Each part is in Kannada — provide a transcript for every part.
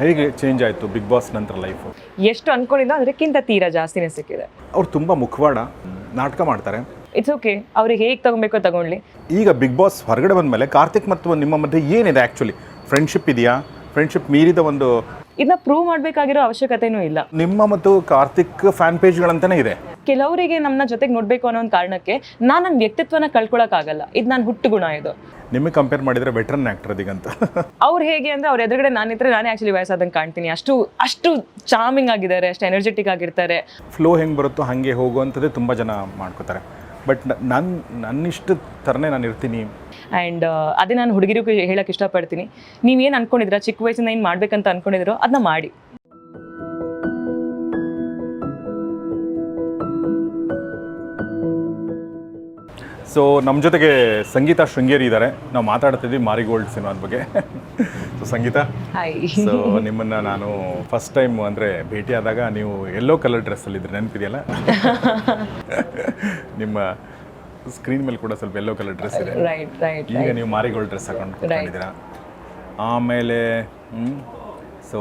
ಹೇಗೆ ಚೇಂಜ್ ಆಯಿತು ಬಿಗ್ ಬಾಸ್ ನಂತರ ಲೈಫು ಎಷ್ಟು ಅನ್ಕೊಂಡಿದ್ದೋ ಅದಕ್ಕಿಂತ ತೀರಾ ಜಾಸ್ತಿನೇ ಸಿಕ್ಕಿದೆ. ಅವ್ರು ತುಂಬ ಮುಖವಾಡ ನಾಟಕ ಮಾಡ್ತಾರೆ. ಇಟ್ಸ್ ಓಕೆ ಅವ್ರಿಗೆ ಹೇಗೆ ತಗೊಬೇಕೋ ತಗೊಳ್ಳಿ ಈಗ ಬಿಗ್ ಬಾಸ್ ಹೊರಗಡೆ ಬಂದ ಮೇಲೆ ಕಾರ್ತಿಕ್ ಮತ್ತು ನಿಮ್ಮ ಮಧ್ಯೆ ಏನಿದೆ ಆ್ಯಕ್ಚುಲಿ ಫ್ರೆಂಡ್ಶಿಪ್ ಇದೆಯಾ? ಫ್ರೆಂಡ್ಶಿಪ್ ಮೀರಿದ ಒಂದು ಇದನ್ನ ಪ್ರೂವ್ ಮಾಡಬೇಕಾಗಿರೋ ಅವಶ್ಯಕತೆನೂ ಇಲ್ಲ. ನಿಮ್ಮ ಮತ್ತು ಕಾರ್ತಿಕ್ ಫ್ಯಾನ್ ಪೇಜ್ಗಳಂತಲೇ ಇದೆ. ಕೆಲವರಿಗೆ ನಮ್ಮನ್ನ ಜೊತೆಗೆ ನೋಡಬೇಕು ಅನ್ನೋ ಒಂದು ಕಾರಣಕ್ಕೆ ನಾನು ನನ್ನ ವ್ಯಕ್ತಿತ್ವನ ಕಳ್ಕೊಳಕ್ಕಾಗಲ್ಲ ಇದು ನನ್ನ ಹುಟ್ಟು ಗುಣ ಇದು. ನಿಮಗೆ ಕಂಪೇರ್ ಮಾಡಿದರೆ ವೆಟ್ರನ್ ಆ್ಯಕ್ಟರ್ ಅದಿಗಂತ ಅವ್ರು ಹೇಗೆ ಅಂದರೆ ಅವ್ರ ಎದುರುಗಡೆ ನಾನಿದ್ರೆ ನಾನೇ ಆ್ಯಕ್ಚುಲಿ ವಯಸ್ಸಾದಂಗೆ ಕಾಣ್ತೀನಿ. ಅಷ್ಟು ಅಷ್ಟು ಚಾರ್ಮಿಂಗ್ ಆಗಿದ್ದಾರೆ ಅಷ್ಟು ಎನರ್ಜೆಟಿಕ್ ಆಗಿರ್ತಾರೆ. ಫ್ಲೋ ಹೆಂಗೆ ಬರುತ್ತೋ ಹಾಗೆ ಹೋಗುವಂಥದ್ದೇ ತುಂಬ ಜನ ಮಾಡ್ಕೋತಾರೆ. ಬಟ್ ನನ್ನ ನನ್ನಿಷ್ಟು ಥರನೇ ನಾನು ಇರ್ತೀನಿ. ಆ್ಯಂಡ್ ಅದೇ ನಾನು ಹುಡುಗಿರಿಗೂ ಹೇಳೋಕ್ಕೆ ಇಷ್ಟಪಡ್ತೀನಿ. ನೀವೇನು ಅನ್ಕೊಂಡಿದ್ರ ಚಿಕ್ಕ ವಯಸ್ಸಿಂದ ಏನು ಮಾಡಬೇಕಂತ ಅನ್ಕೊಂಡಿದ್ರೋ ಅದನ್ನ ಮಾಡಿ. ಸೊ ನಮ್ಮ ಜೊತೆಗೆ ಸಂಗೀತ ಶೃಂಗೇರಿ ಇದ್ದಾರೆ ನಾವು ಮಾತಾಡ್ತಿದ್ವಿ ಮಾರಿಗೋಲ್ಡ್ ಸಿನಿಮಾದ ಬಗ್ಗೆ. ಸೊ ಸಂಗೀತ ಸೊ ನಿಮ್ಮನ್ನು ನಾನು ಫಸ್ಟ್ ಟೈಮ್ ಅಂದರೆ ಭೇಟಿಯಾದಾಗ ನೀವು ಎಲ್ಲೋ ಕಲರ್ ಡ್ರೆಸ್ಸಲ್ಲಿದ್ದರೆ ನೆನಪಿದೆಯಲ್ಲ? ನಿಮ್ಮ ಸ್ಕ್ರೀನ್ ಮೇಲೆ ಕೂಡ ಸ್ವಲ್ಪ ಎಲ್ಲೋ ಕಲರ್ ಡ್ರೆಸ್ ಇದೆ. ಈಗ ನೀವು ಮಾರಿಗೋಲ್ಡ್ ಡ್ರೆಸ್ ಹಾಕೊಂಡು ಕೂತ್ಕೊಂಡಿದ್ದೀರಾ? ಆಮೇಲೆ ಸೊ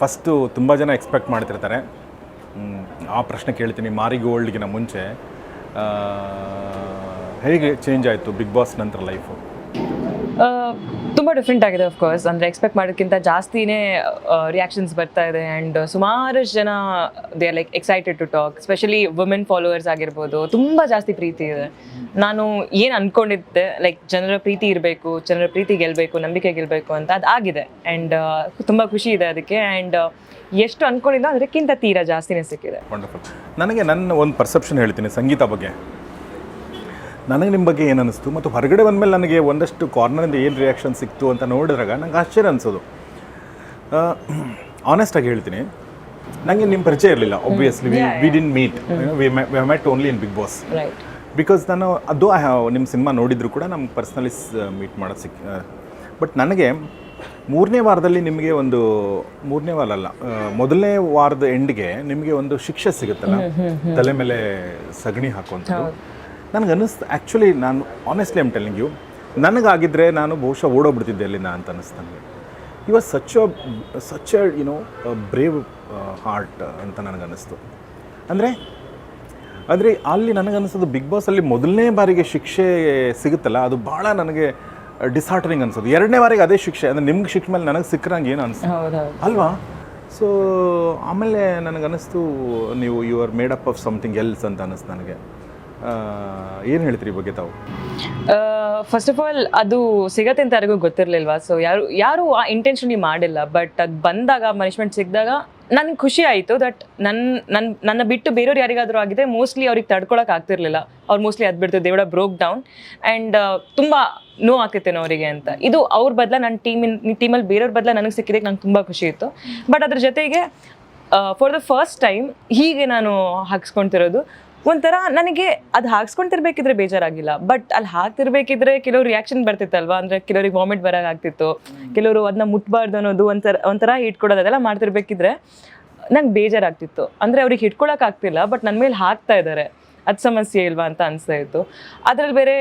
ಫಸ್ಟು ತುಂಬ ಜನ ಎಕ್ಸ್ಪೆಕ್ಟ್ ಮಾಡ್ತಿರ್ತಾರೆ. ಆ ಪ್ರಶ್ನೆ ಕೇಳ್ತೀನಿ ಮಾರಿಗೋಲ್ಡ್ಗಿನ ಮುಂಚೆ. ಹೇಗೆ ಚೇಂಜ್ ಆಯಿತು ಬಿಗ್ ಬಾಸ್ ನಂತರ ಲೈಫು ತುಂಬ ಡಿಫ್ರೆಂಟ್ ಆಗಿದೆ ಆಫ್ ಕೋರ್ಸ್ ಅಂದರೆ ಎಕ್ಸ್ಪೆಕ್ಟ್ ಮಾಡೋಕ್ಕಿಂತ ಜಾಸ್ತಿನೇ ರಿಯಾಕ್ಷನ್ಸ್ ಬರ್ತಾ ಇದೆ. ಆ್ಯಂಡ್ ಸುಮಾರಷ್ಟು ಜನ they are like excited to talk specially women followers ಆಗಿರ್ಬೋದು. ತುಂಬ ಜಾಸ್ತಿ ಪ್ರೀತಿ ಇದೆ. ನಾನು ಏನು ಅಂದ್ಕೊಂಡಿದ್ದೆ ಲೈಕ್ ಜನರ ಪ್ರೀತಿ ಇರಬೇಕು ಜನರ ಪ್ರೀತಿ ಗೆಲ್ಲಬೇಕು ನಂಬಿಕೆ ಗೆಲ್ಲಬೇಕು ಅಂತ ಅದು ಆಗಿದೆ. ಆ್ಯಂಡ್ ತುಂಬ ಖುಷಿ ಇದೆ ಅದಕ್ಕೆ. ಆ್ಯಂಡ್ ಎಷ್ಟು ಅಂದ್ಕೊಂಡಿದ್ದೋ ಅದಕ್ಕಿಂತ ತೀರಾ ಜಾಸ್ತಿನೇ ಸಿಕ್ಕಿದೆ. ವಂಡರ್ಫುಲ್ ನನಗೆ ನನ್ನ ಒಂದು ಪರ್ಸೆಪ್ಷನ್ ಹೇಳ್ತೀನಿ ಸಂಗೀತ ಬಗ್ಗೆ. ನನಗೆ ನಿಮ್ಮ ಬಗ್ಗೆ ಏನು ಅನ್ನಿಸ್ತು? ಮತ್ತು ಹೊರಗಡೆ ಬಂದಮೇಲೆ ನನಗೆ ಒಂದಷ್ಟು ಕಾರ್ನರಿಂದ ಏನು ರಿಯಾಕ್ಷನ್ ಸಿಕ್ತು ಅಂತ ನೋಡಿದ್ರಾಗ ನಂಗೆ ಆಶ್ಚರ್ಯ ಅನಿಸೋದು. ಆನೆಸ್ಟಾಗಿ ಹೇಳ್ತೀನಿ. ನನಗೆ ನಿಮ್ಮ ಪರಿಚಯ ಇರಲಿಲ್ಲ obviously we we didn't meet we met only in Bigg Boss because ನಾನು ಅದು ನಿಮ್ಮ ಸಿನಿಮಾ ನೋಡಿದ್ರು ಕೂಡ ನಮ್ಗೆ ಪರ್ಸ್ನಲಿ ಮೀಟ್ ಮಾಡೋದು ಸಿಕ್ ಬಟ್ ನನಗೆ ಮೂರನೇ ವಾರದಲ್ಲಿ ನಿಮಗೆ ಒಂದು ಮೂರನೇ ವಾರ ಅಲ್ಲ ಮೊದಲನೇ ವಾರದ ಎಂಡ್ಗೆ ನಿಮಗೆ ಒಂದು ಶಿಕ್ಷೆ ಸಿಗುತ್ತಲ್ಲ? ತಲೆ ಮೇಲೆ ಸಗಣಿ ಹಾಕುವಂಥದ್ದು. ನನಗೆ ಅನ್ನಿಸ್ತು ಆ್ಯಕ್ಚುಲಿ ನಾನು ಆನೆಸ್ಟ್ಲಿ ಐಮ್ ಟೆಲ್ಲಿಂಗ್ ಯು ನನಗಾಗಿದ್ದರೆ ನಾನು ಬಹುಶಃ ಓಡೋಗ್ಬಿಡ್ತಿದ್ದೆ ಅಲ್ಲಿಂದ ಅಂತ ಅನ್ನಿಸ್ತು ನನಗೆ. ಇವ such such you know brave heart ಅಂತ ನನಗನ್ನಿಸ್ತು. ಅಂದರೆ ಆದರೆ ಅಲ್ಲಿ ನನಗನ್ನಿಸೋದು ಬಿಗ್ ಬಾಸಲ್ಲಿ ಮೊದಲನೇ ಬಾರಿಗೆ ಶಿಕ್ಷೆ ಸಿಗುತ್ತಲ್ಲ ಅದು ಭಾಳ ನನಗೆ ಡಿಸಾರ್ಟನಿಂಗ್ ಅನ್ಸೋದು. ಎರಡನೇ ಬಾರಿಗೆ ಅದೇ ಶಿಕ್ಷೆ ಅಂದರೆ ನಿಮ್ಗೆ ಶಿಕ್ಷೆ ಮೇಲೆ ನನಗೆ ಸಿಕ್ಕರಂಗೆ ಏನು ಅನಿಸ್ತು ಅಲ್ವಾ? ಸೊ ಆಮೇಲೆ ನನಗನ್ನಿಸ್ತು ನೀವು you are made up of something else ಅಂತ ಅನ್ನಿಸ್ತು ನನಗೆ. ಏನು ಹೇಳ್ತೀರಿ ಈ ಬಗ್ಗೆ ತಾವು? ಫಸ್ಟ್ ಆಫ್ ಆಲ್ ಅದು ಸಿಗತ್ತೆ ಅಂತ ಯಾರಿಗೂ ಗೊತ್ತಿರಲಿಲ್ವಾ? ಸೊ ಯಾರು ಯಾರು ಆ ಇಂಟೆನ್ಷನ್ಲಿ ಮಾಡಿಲ್ಲ ಬಟ್ ಅದು ಬಂದಾಗ ಪನಿಷ್ಮೆಂಟ್ ಸಿಕ್ಕಿದಾಗ ನನಗೆ ಖುಷಿ ಆಯಿತು ದಟ್ ನನ್ನ ನನ್ನ ನನ್ನ ಬಿಟ್ಟು ಬೇರೆಯವ್ರು ಯಾರಿಗಾದರೂ ಆಗಿದೆ ಮೋಸ್ಟ್ಲಿ ಅವ್ರಿಗೆ ತಡ್ಕೊಳಕ್ಕೆ ಆಗ್ತಿರ್ಲಿಲ್ಲ. ಅವ್ರು ಮೋಸ್ಟ್ಲಿ ಅದು ಬಿಡ್ತು ದೇವಡ ಬ್ರೋಕ್ ಡೌನ್ ಆ್ಯಂಡ್ ತುಂಬ ನೋವು ಆಗ್ತಿತ್ತೇನೋ ಅವರಿಗೆ ಅಂತ. ಇದು ಅವ್ರ ಬದಲ ನನ್ನ ಟೀಮಿನ ಟೀಮಲ್ಲಿ ಬೇರೆಯವ್ರ ಬದಲ ನನಗೆ ಸಿಕ್ಕಿದ್ದಕ್ಕೆ ನಂಗೆ ತುಂಬ ಖುಷಿ ಇತ್ತು. ಬಟ್ ಅದ್ರ ಜೊತೆಗೆ ಫಾರ್ ದ ಫಸ್ಟ್ ಟೈಮ್ ಹೀಗೆ ನಾನು ಹಾಕ್ಸ್ಕೊಳ್ತಿರೋದು ಒಂಥರ ನನಗೆ ಅದು ಹಾಕ್ಸ್ಕೊಂತಿರ್ಬೇಕಿದ್ರೆ ಬೇಜಾರಾಗಿಲ್ಲ. ಬಟ್ ಅಲ್ಲಿ ಹಾಕ್ತಿರ್ಬೇಕಿದ್ರೆ ಕೆಲವ್ರು ರಿಯಾಕ್ಷನ್ ಬರ್ತಿತ್ತಲ್ವಾ? ಅಂದ್ರೆ ಕೆಲವ್ರಿಗೆ ವಾಮಿಟ್ ಬರೋಕ್ಕಾಗ್ತಿತ್ತು ಕೆಲವರು ಅದನ್ನ ಮುಟ್ಬಾರ್ದು ಅನ್ನೋದು ಒಂಥರ ಒಂಥರ ಹಿಟ್ಕೊಡೋದು ಅದೆಲ್ಲ ಮಾಡ್ತಿರ್ಬೇಕಿದ್ರೆ ನಂಗೆ ಬೇಜಾರಾಗ್ತಿತ್ತು. ಅಂದ್ರೆ ಅವ್ರಿಗೆ ಹಿಡ್ಕೊಳಕ್ ಆಗ್ತಿಲ್ಲ ಬಟ್ ನನ್ನ ಮೇಲೆ ಹಾಕ್ತಾ ಇದ್ದಾರೆ ಅದು ಸಮಸ್ಯೆ ಇಲ್ವಾ ಅಂತ ಅನಿಸ್ತಾ ಇತ್ತು. ಅದ್ರಲ್ಲಿ ಬೇರೆ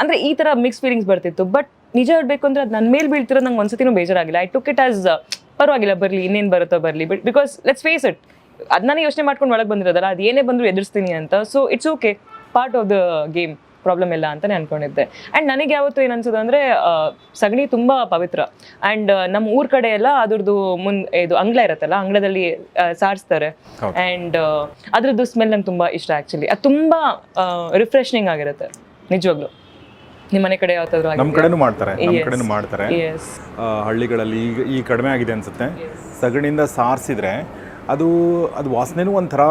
ಅಂದ್ರೆ ಈ ತರ ಮಿಕ್ಸ್ ಫೀಲಿಂಗ್ಸ್ ಬರ್ತಿತ್ತು. ಬಟ್ ನಿಜ ಹೇಳ್ಬೇಕು ಅಂದ್ರೆ ಅದು ನನ್ನ ಮೇಲೆ ಬೀಳ್ತಿರೋ ನಂಗೆ ಒಂದ್ಸತಿನೂ ಬೇಜಾರಾಗಿಲ್ಲ. ಐ ಟುಕ್ ಇಟ್ ಆಸ್ ಪರವಾಗಿಲ್ಲ, ಬರಲಿ, ಇನ್ನೇನು ಬರುತ್ತೋ ಬರಲಿ. But because let's face it ಅದನ್ನ ಯೋಚನೆ ಮಾಡ್ಕೊಂಡು ಒಳಗೆ ಬಂದಿರೋದಲ್ಲ ಅದು ಏನೇ ಬಂದರೂ ಎದುರಿಸ್ತೀನಿ ಅಂತ. So it's okay part of the game problem ಇಲ್ಲ ಅಂತಾನೆ ಅನ್ಕೊಂಡಿದ್ದೆ. ಆ್ಯಂಡ್ ನನಗೆ ಯಾವತ್ತು ಏನು ಅನ್ಸೋದು ಅಂದರೆ ಸಗಣಿ ತುಂಬ ಪವಿತ್ರ. ಆ್ಯಂಡ್ ನಮ್ಮ ಊರ ಕಡೆ ಎಲ್ಲ ಅದ್ರದ್ದು ಮುನ್ ಇದು ಅಂಗ್ಲ ಇರುತ್ತಲ್ಲ ಅಂಗ್ಲದಲ್ಲಿ ಸಾರಿಸ್ತಾರೆ. ಆ್ಯಂಡ್ ಅದ್ರದ್ದು ಸ್ಮೆಲ್ ನಂಗೆ ತುಂಬ ಇಷ್ಟ ಆ್ಯಕ್ಚುಲಿ ಅದು ತುಂಬ ರಿಫ್ರೆಶ್ನಿಂಗ್ ಆಗಿರುತ್ತೆ ನಿಜವಾಗ್ಲೂ. ನಿಮ್ಮ ಮನೆ ಕಡೆ ಯಾವತ್ತಾದ್ರೂ ನಮ್ಮ ಕಡೆನೂ ಮಾಡ್ತಾರೆ ನಮ್ಮ ಕಡೆನೂ ಮಾಡ್ತಾರೆ. ಹಳ್ಳಿಗಳಲ್ಲಿ ಈಗ ಈ ಕಡಿಮೆ ಆಗಿದೆ ಅನ್ಸುತ್ತೆ. ಸಗಣಿಯಿಂದ ಸಾರಿಸಿದ್ರೆ ಅದು ಅದು ವಾಸನೆನೂ ಒಂಥರ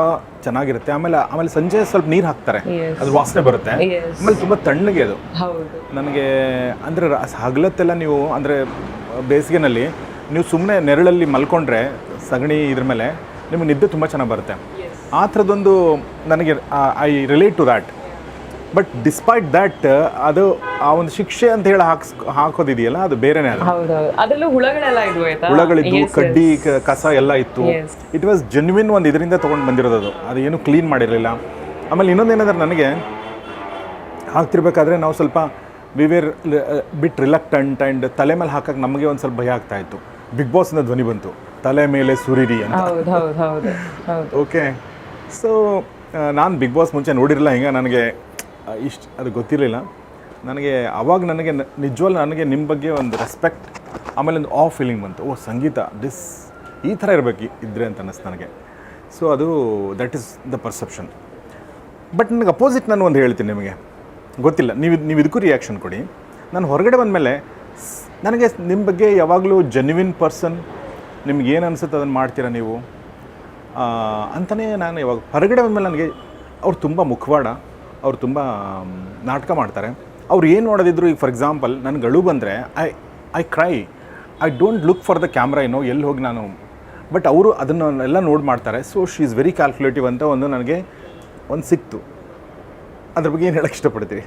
ಚೆನ್ನಾಗಿರುತ್ತೆ. ಆಮೇಲೆ ಆಮೇಲೆ ಸಂಜೆ ಸ್ವಲ್ಪ ನೀರು ಹಾಕ್ತಾರೆ. ಅದು ವಾಸನೆ ಬರುತ್ತೆ. ಆಮೇಲೆ ತುಂಬ ತಣ್ಣಗೆ ಅದು. ನನಗೆ ಅಂದರೆ ಹಗಲತ್ತೆಲ್ಲ ನೀವು ಅಂದರೆ ಬೇಸಿಗೆನಲ್ಲಿ ನೀವು ಸುಮ್ಮನೆ ನೆರಳಲ್ಲಿ ಮಲ್ಕೊಂಡ್ರೆ ಸಗಣಿ ಇದ್ರ ಮೇಲೆ ನಿಮಗೆ ನಿದ್ದೆ ತುಂಬ ಚೆನ್ನಾಗಿ ಬರುತ್ತೆ. ಆ ಥರದೊಂದು ನನಗೆ I relate to that but despite that ಅದು ಆ ಒಂದು ಶಿಕ್ಷೆ ಅಂತ ಹೇಳಿ ಹಾಕ್ಸ್ ಹಾಕೋದಿದೆಯಲ್ಲ ಅದು ಬೇರೆನೇ ಅಲ್ಲ. ಹೌದೌದು. ಅದರಲ್ಲೂ ಹುಳಗಳೆಲ್ಲ ಇದ್ವು ಆಯ್ತಾ? yes. ಕಡ್ಡಿ ಕ- ಕಸ ಎಲ್ಲ ಇತ್ತು. ಇಟ್ ವಾಸ್ ಜೆನ್ವಿನ್ ಒಂದು ಇದರಿಂದ ತೊಗೊಂಡು ಬಂದಿರೋದು ಅದು ಅದು ಏನು ಕ್ಲೀನ್ ಮಾಡಿರಲಿಲ್ಲ. ಆಮೇಲೆ ಇನ್ನೊಂದೇನಂದ್ರೆ ನನಗೆ ಹಾಕ್ತಿರ್ಬೇಕಾದ್ರೆ ನಾವು ಸ್ವಲ್ಪ we were bit reluctant and ತಲೆ ಮೇಲೆ ಹಾಕಕ್ಕೆ ನಮಗೆ ಒಂದು ಸ್ವಲ್ಪ ಭಯ ಆಗ್ತಾ ಇತ್ತು. ಬಿಗ್ ಬಾಸ್ನ ಧ್ವನಿ ಬಂತು. ತಲೆ ಮೇಲೆ ಸುರಿರಿ ಅಂತ. ಹೌದು ಹೌದು ಹೌದು ಹೌದು. ಓಕೆ ಸೊ ನಾನು ಬಿಗ್ ಬಾಸ್ ಮುಂಚೆ ನೋಡಿರಲ್ಲ ಹಿಂಗೆ ನನಗೆ ಇಷ್ಟು ಅದು ಗೊತ್ತಿರಲಿಲ್ಲ. ನನಗೆ ಆವಾಗ ನನಗೆ ನಿಜವಲ್ಲ ನನಗೆ ನಿಮ್ಮ ಬಗ್ಗೆ ಒಂದು ರೆಸ್ಪೆಕ್ಟ್ ಆಮೇಲೆ ಒಂದು ಆ ಫೀಲಿಂಗ್ ಬಂತು. ಓ, ಸಂಗೀತ ದಿಸ್ ಈ ಥರ ಇರಬೇಕು, ಇದ್ರೆ ಅಂತ ಅನ್ನಿಸ್ತು ನನಗೆ. ಸೊ ಅದು that is the perception but ನನಗೆ ಅಪೋಸಿಟ್ ನಾನು ಒಂದು ಹೇಳ್ತೀನಿ ನಿಮಗೆ. ಗೊತ್ತಿಲ್ಲ, ನೀವು ನೀವು ಇದಕ್ಕೂ ರಿಯಾಕ್ಷನ್ ಕೊಡಿ. ನಾನು ಹೊರಗಡೆ ಬಂದಮೇಲೆ ನನಗೆ ನಿಮ್ಮ ಬಗ್ಗೆ ಯಾವಾಗಲೂ ಜೆನ್ಯುವಿನ್ ಪರ್ಸನ್ ನಿಮ್ಗೆ ಏನು ಅನಿಸುತ್ತೆ ಅದನ್ನು ಮಾಡ್ತೀರಾ ನೀವು? ಅಂತಲೇ ನಾನು ಯಾವಾಗ, ಹೊರಗಡೆ ಬಂದ ಮೇಲೆ ನನಗೆ ಅವ್ರು ತುಂಬ ಮುಖವಾಡ. ಅವ್ರು ತುಂಬ ನಾಟಕ ಮಾಡ್ತಾರೆ. ಅವ್ರು ಏನು ನೋಡೋದಿದ್ರು, ಈಗ ಫಾರ್ ಎಕ್ಸಾಂಪಲ್ ನನಗೆ ಗಳು ಬಂದರೆ, I I cry, I don't look for the camera, ಏನೋ, ಎಲ್ಲಿ ಹೋಗಿ ನಾನು? ಬಟ್ ಅವರು ಅದನ್ನು ಎಲ್ಲ ನೋಡಿ ಮಾಡ್ತಾರೆ. So she is very calculative ಅಂತ ಒಂದು ನನಗೆ ಒಂದು ಸಿಕ್ತು. ಅದ್ರ ಬಗ್ಗೆ ಏನು ಹೇಳಕ್ಕೆ ಇಷ್ಟಪಡ್ತೀರಿ?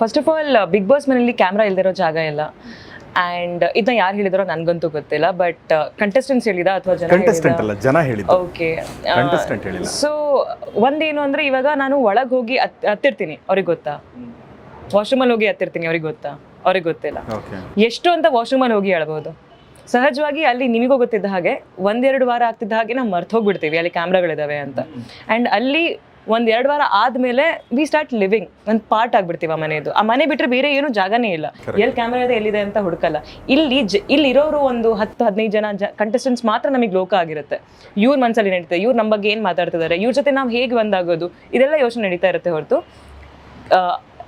First of all Bigg Boss ಮನೆಯಲ್ಲಿ ಕ್ಯಾಮ್ರಾ ಇಲ್ದಿರೋ ಜಾಗ ಇಲ್ಲ. ಆ್ಯಂಡ್ ಇದನ್ನ ಯಾರು ಹೇಳಿದಾರೋ ನನಗಂತೂ ಗೊತ್ತಿಲ್ಲ ಬಟ್ ಕಂಟೆಸ್ಟೆಂಟ್ಸ್ ಹೇಳಿದ ಅಥವಾ ಜನ ಕಂಟೆಸ್ಟೆಂಟ್ ಅಲ್ಲ ಜನ ಹೇಳಿದ್ರು ಓಕೆ ಕಂಟೆಸ್ಟೆಂಟ್ ಹೇಳಿಲ್ಲ. ಸೊ ಒಂದೇನು ಅಂದ್ರೆ ಇವಾಗ ನಾನು ಒಳಗೆ ಹೋಗಿ ಹತ್- ಹತ್ತಿರ್ತೀನಿ ಅವ್ರಿಗೆ ಗೊತ್ತಾ? ವಾಶ್ರೂಮಲ್ಲಿ ಹೋಗಿ ಹತ್ತಿರ್ತೀನಿ ಅವ್ರಿಗೆ ಗೊತ್ತಾ? ಅವ್ರಿಗೆ ಗೊತ್ತಿಲ್ಲ. ಓಕೆ ಎಷ್ಟು ಅಂತ ವಾಶ್ರೂಮಲ್ಲಿ ಹೋಗಿ ಹೇಳ್ಬೋದು. ಸಹಜವಾಗಿ ಅಲ್ಲಿ ನಿಮಗೂ ಗೊತ್ತಿದ್ದ ಹಾಗೆ ಒಂದೆರಡು ವಾರ ಆಗ್ತಿದ್ದ ಹಾಗೆ ನಾವು ಮರ್ತು ಹೋಗ್ಬಿಡ್ತೀವಿ ಅಲ್ಲಿ ಕ್ಯಾಮ್ರಾಗಳಿದಾವೆ ಅಂತ. ಆ್ಯಂಡ್ ಅಲ್ಲಿ ಒಂದ್ ಎರಡು ವಾರ ಆದ್ಮೇಲೆ ವಿ ಸ್ಟಾರ್ಟ್ ಲಿವಿಂಗ್ ಒಂದು ಪಾರ್ಟ್ ಆಗ್ಬಿಡ್ತೀವಿ ಆ ಮನೆಯದು ಆ ಮನೆ ಬಿಟ್ಟರೆ ಬೇರೆ ಏನು ಜಾಗನೇ ಇಲ್ಲ. ಎಲ್ಲಿ ಕ್ಯಾಮ್ರಾ ಇದೆ ಎಲ್ಲಿದೆ ಅಂತ ಹುಡುಕಲ್ಲ. ಇಲ್ಲಿ ಜ ಇಲ್ಲಿ ಇರೋರು ಒಂದು ಹತ್ತು ಹದಿನೈದು ಜನ ಜ ಕಂಟೆಸ್ಟೆಂಟ್ಸ್ ಮಾತ್ರ ನಮಗೆ ಲೋಕ ಆಗಿರುತ್ತೆ. ಇವ್ರ ಮನಸ್ಸಲ್ಲಿ ನಡೀತದೆ ಇವ್ರು ನಮ್ಮ ಬಗ್ಗೆ ಏನು ಮಾತಾಡ್ತಿದ್ದಾರೆ ಇವ್ರ ಜೊತೆ ನಾವು ಹೇಗೆ ಒಂದಾಗೋದು ಇದೆಲ್ಲ ಯೋಚನೆ ನಡೀತಾ ಇರುತ್ತೆ ಹೊರತು.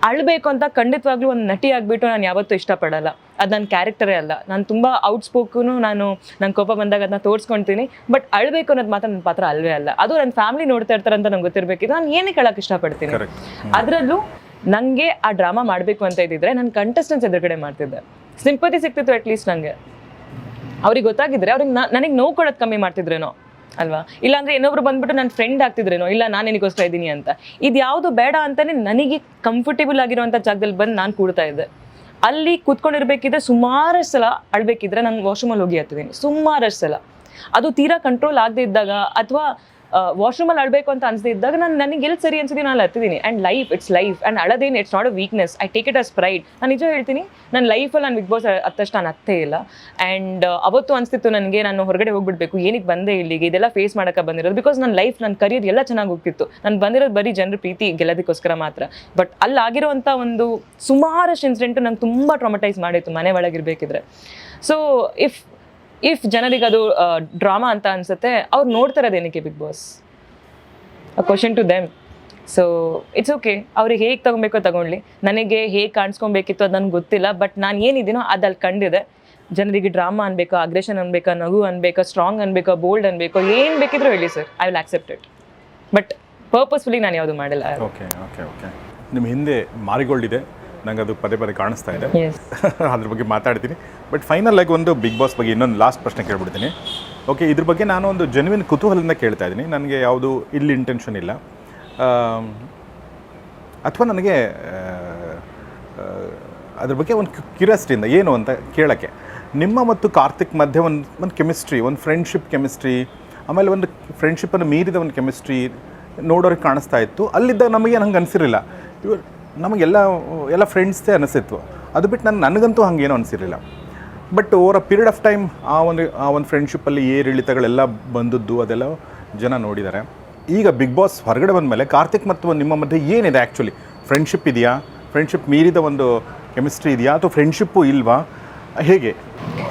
ಅಳ್ಬೇಕು ಅಂತ ಖಂಡಿತವಾಗ್ಲೂ ಒಂದು ನಟಿ ಆಗಿಬಿಟ್ಟು ನಾನು ಯಾವತ್ತೂ ಇಷ್ಟಪಡಲ್ಲ. ಅದು ನನ್ನ ಕ್ಯಾರೆಕ್ಟರೇ ಅಲ್ಲ. ನಾನು ತುಂಬ ಔಟ್ಸ್ಪೋಕನು ನಾನು ನನ್ನ ಕೋಪ ಬಂದಾಗ ಅದನ್ನ ತೋರಿಸ್ಕೊಳ್ತೀನಿ ಬಟ್ ಅಳ್ಬೇಕು ಅನ್ನೋದು ಮಾತ್ರ ನನ್ನ ಪಾತ್ರ ಅಲ್ವೇ ಅಲ್ಲ. ಅದು ನನ್ನ ಫ್ಯಾಮಿಲಿ ನೋಡ್ತಾ ಇರ್ತಾರೆ ಅಂತ ನಂಗೆ ಗೊತ್ತಿರಬೇಕಿದ್ರೆ ನಾನು ಏನೇ ಕೇಳಕ್ಕೆ ಇಷ್ಟಪಡ್ತೀನಿ. ಅದರಲ್ಲೂ ನನಗೆ ಆ ಡ್ರಾಮಾ ಮಾಡಬೇಕು ಅಂತ ಇದ್ದಿದ್ರೆ ನಾನು ಕಂಟೆಸ್ಟೆನ್ಸ್ ಎದುರುಗಡೆ ಮಾಡ್ತಿದ್ದೆ. ಸಿಂಪತಿ ಸಿಕ್ತಿತ್ತು ಅಟ್ಲೀಸ್ಟ್ ನನಗೆ ಅವ್ರಿಗೆ ಗೊತ್ತಾಗಿದ್ರೆ ಅವ್ರಿಗೆ ನನಗೆ ನೋವು ಕೊಡೋದು ಕಮ್ಮಿ ಮಾಡ್ತಿದ್ರೇನೋ ಅಲ್ವಾ? ಇಲ್ಲಾಂದ್ರೆ ಇನ್ನೊಬ್ರು ಬಂದ್ಬಿಟ್ಟು ನನ್ನ ಫ್ರೆಂಡ್ ಆಗ್ತಿದ್ರೇನೋ? ಇಲ್ಲ ನಾನು ನಿನಗೋಸ್ಕರ ಇದ್ದೀನಿ ಅಂತ. ಇದು ಯಾವುದು ಬೇಡ ಅಂತಾನೆ ನನಗೆ ಕಂಫರ್ಟೇಬಲ್ ಆಗಿರುವಂಥ ಜಾಗದಲ್ಲಿ ಬಂದು ನಾನು ಕೂಡ್ತಾ ಇದ್ದೆ. ಅಲ್ಲಿ ಕೂತ್ಕೊಂಡಿರ್ಬೇಕಿದ್ರೆ ಸುಮಾರಷ್ಟು ಸಲ ಅಳ್ಬೇಕಿದ್ರೆ ನಾನು ವಾಶ್ರೂಮಲ್ಲಿ ಹೋಗಿ ಹತ್ತಿದ್ದೀನಿ ಸುಮಾರಷ್ಟು ಸಲ. ಅದು ತೀರಾ ಕಂಟ್ರೋಲ್ ಆಗದೆ ಇದ್ದಾಗ ಅಥವಾ ವಾಶ್ರೂಮಲ್ಲಿ ಅಳಬೇಕು ಅಂತ ಅನ್ಸದೇ ಇದ್ದಾಗ ನಾನು ನನಗೆ ಎಲ್ಲಿ ಸರಿ ಅನ್ಸಿದ್ದೀನಿ ನಾನು ಹತ್ತಿದ್ದೀನಿ and life it's life and ಅಳದೇನು it's not a weakness I take it as pride ನಾನು ನಿಜ ಹೇಳ್ತೀನಿ ನನ್ನ ಲೈಫಲ್ಲಿ ನಾನು ಬಿಗ್ ಬಾಸ್ ಅತ್ತಷ್ಟು ನಾನು ಅತ್ತೇ ಇಲ್ಲ. ಆ್ಯಂಡ್ ಅವತ್ತು ಅನಿಸ್ತಿತ್ತು ನನಗೆ ನಾನು ಹೊರಗಡೆ ಹೋಗ್ಬಿಡ್ಬೇಕು. ಏನಕ್ಕೆ ಬಂದೆ ಇಲ್ಲಿಗೆ? ಇದೆಲ್ಲ ಫೇಸ್ ಮಾಡೋಕ್ಕೆ ಬಂದಿರೋದು. ಬಿಕಾಸ್ ನನ್ನ ಲೈಫ್ ನನ್ನ ಕರಿಯರ್ ಎಲ್ಲ ಚೆನ್ನಾಗಿ ಹೋಗ್ತಿತ್ತು. ನಾನು ಬಂದಿರೋದು ಬರೀ ಜನರ ಪ್ರೀತಿ, ಗೆಲ್ಲೋದಕ್ಕೋಸ್ಕರ ಮಾತ್ರ. ಬಟ್ ಅಲ್ಲಿ ಆಗಿರೋಂಥ ಒಂದು ಸುಮಾರಷ್ಟು ಇನ್ಸಿಡೆಂಟು ನಂಗೆ ತುಂಬ ಟ್ರಾಮಟೈಸ್ ಮಾಡಿತ್ತು ಮನೆ ಒಳಗಿರಬೇಕಿದ್ರೆ ಸೊ ಇಫ್ ಇಫ್ ಜನರಿಗೆ ಅದು ಡ್ರಾಮಾ ಅಂತ ಅನ್ಸುತ್ತೆ, ಅವ್ರು ನೋಡ್ತಾರೆ ಅದೇನಕ್ಕೆ big boss a question to them so it's okay ಅವ್ರಿಗೆ ಹೇಗೆ ತಗೊಬೇಕೋ ತಗೊಳ್ಳಿ ನನಗೆ ಹೇಗೆ ಕಾಣಿಸ್ಕೊಬೇಕಿತ್ತು ಅದು ನನಗೆ ಗೊತ್ತಿಲ್ಲ ಬಟ್ ನಾನು ಏನಿದ್ದೀನೋ ಅದು ಕಂಡಿದೆ. ಜನರಿಗೆ ಡ್ರಾಮಾ ಅನ್ಬೇಕಾ ಅಗ್ರೆಷನ್ ಅನ್ಬೇಕಾ, ನಗು ಅನ್ಬೇಕಾ ಸ್ಟ್ರಾಂಗ್ ಅನ್ಬೇಕಾ ಬೋಲ್ಡ್ ಅನ್ಬೇಕು, ಏನು ಬೇಕಿದ್ರು ಹೇಳಿ sir I will accept it but purposefully ನಾನು ಯಾವುದು ಮಾಡಿಲ್ಲ. ಓಕೆ ಓಕೆ ಓಕೆ ನಿಮ್ಮ ಹಿಂದೆ ಮಾರಿಗೋಲ್ಡ್ ಇದೆ. ನಂಗೆ ಅದು ಪದೇ ಪದೇ ಕಾಣಿಸ್ತಾ ಇದೆ. ಅದ್ರ ಬಗ್ಗೆ ಮಾತಾಡ್ತೀನಿ. ಬಟ್ ಫೈನಲ್ ಆಗಿ ಒಂದು ಬಿಗ್ ಬಾಸ್ ಬಗ್ಗೆ ಇನ್ನೊಂದು ಲಾಸ್ಟ್ ಪ್ರಶ್ನೆ ಕೇಳ್ಬಿಡ್ತೀನಿ. ಓಕೆ ಇದ್ರ ಬಗ್ಗೆ ನಾನು ಒಂದು ಜೆನ್ವಿನ್ ಕುತೂಹಲದಿಂದ ಕೇಳ್ತಾ ಇದ್ದೀನಿ. ನನಗೆ ಯಾವುದು ಇಲ್ಲಿ ಇಂಟೆನ್ಷನ್ ಇಲ್ಲ. ಅಥವಾ ನನಗೆ ಅದ್ರ ಬಗ್ಗೆ ಒಂದು ಕ್ಯೂರಿಯಾಸಿಟಿಯಿಂದ ಏನು ಅಂತ ಕೇಳೋಕ್ಕೆ. ನಿಮ್ಮ ಮತ್ತು ಕಾರ್ತಿಕ್ ಮಧ್ಯೆ ಒಂದು ಒಂದು ಕೆಮಿಸ್ಟ್ರಿ ಒಂದು ಫ್ರೆಂಡ್ಶಿಪ್ ಕೆಮಿಸ್ಟ್ರಿ ಆಮೇಲೆ ಒಂದು ಫ್ರೆಂಡ್ಶಿಪ್ಪನ್ನು ಮೀರಿದ ಒಂದು ಕೆಮಿಸ್ಟ್ರಿ ನೋಡೋರಿಗೆ ಕಾಣಿಸ್ತಾ ಇತ್ತು. ಅಲ್ಲಿದ್ದಾಗ ನಮಗೆ ಹಂಗೆ ಅನಿಸಿರಲಿಲ್ಲ. ಇವರು ನಮಗೆಲ್ಲ, ಎಲ್ಲ ಫ್ರೆಂಡ್ಸೇ ಅನಿಸಿತ್ತು. ಅದು ಬಿಟ್ಟು ನಾನು, ನನಗಂತೂ ಹಂಗೇನೂ ಅನಿಸಿರಲಿಲ್ಲ. But over a period of time ಆ ಒಂದು ಆ ಒಂದು ಫ್ರೆಂಡ್ಶಿಪ್ಪಲ್ಲಿ ಏರಿಳಿತಗಳೆಲ್ಲ ಬಂದದ್ದು, ಅದೆಲ್ಲ ಜನ ನೋಡಿದ್ದಾರೆ. ಈಗ ಬಿಗ್ ಬಾಸ್ ಹೊರಗಡೆ ಬಂದಮೇಲೆ ಕಾರ್ತಿಕ್ ಮತ್ತು ನಿಮ್ಮ ಮಧ್ಯೆ ಏನಿದೆ ಆ್ಯಕ್ಚುಲಿ ಫ್ರೆಂಡ್ಶಿಪ್ ಇದೆಯಾ? ಫ್ರೆಂಡ್ಶಿಪ್ ಮೀರಿದ ಒಂದು ಕೆಮಿಸ್ಟ್ರಿ ಇದೆಯಾ? ಅಥವಾ ಫ್ರೆಂಡ್ಶಿಪ್ಪು ಇಲ್ವಾ? ಹೇಗೆ?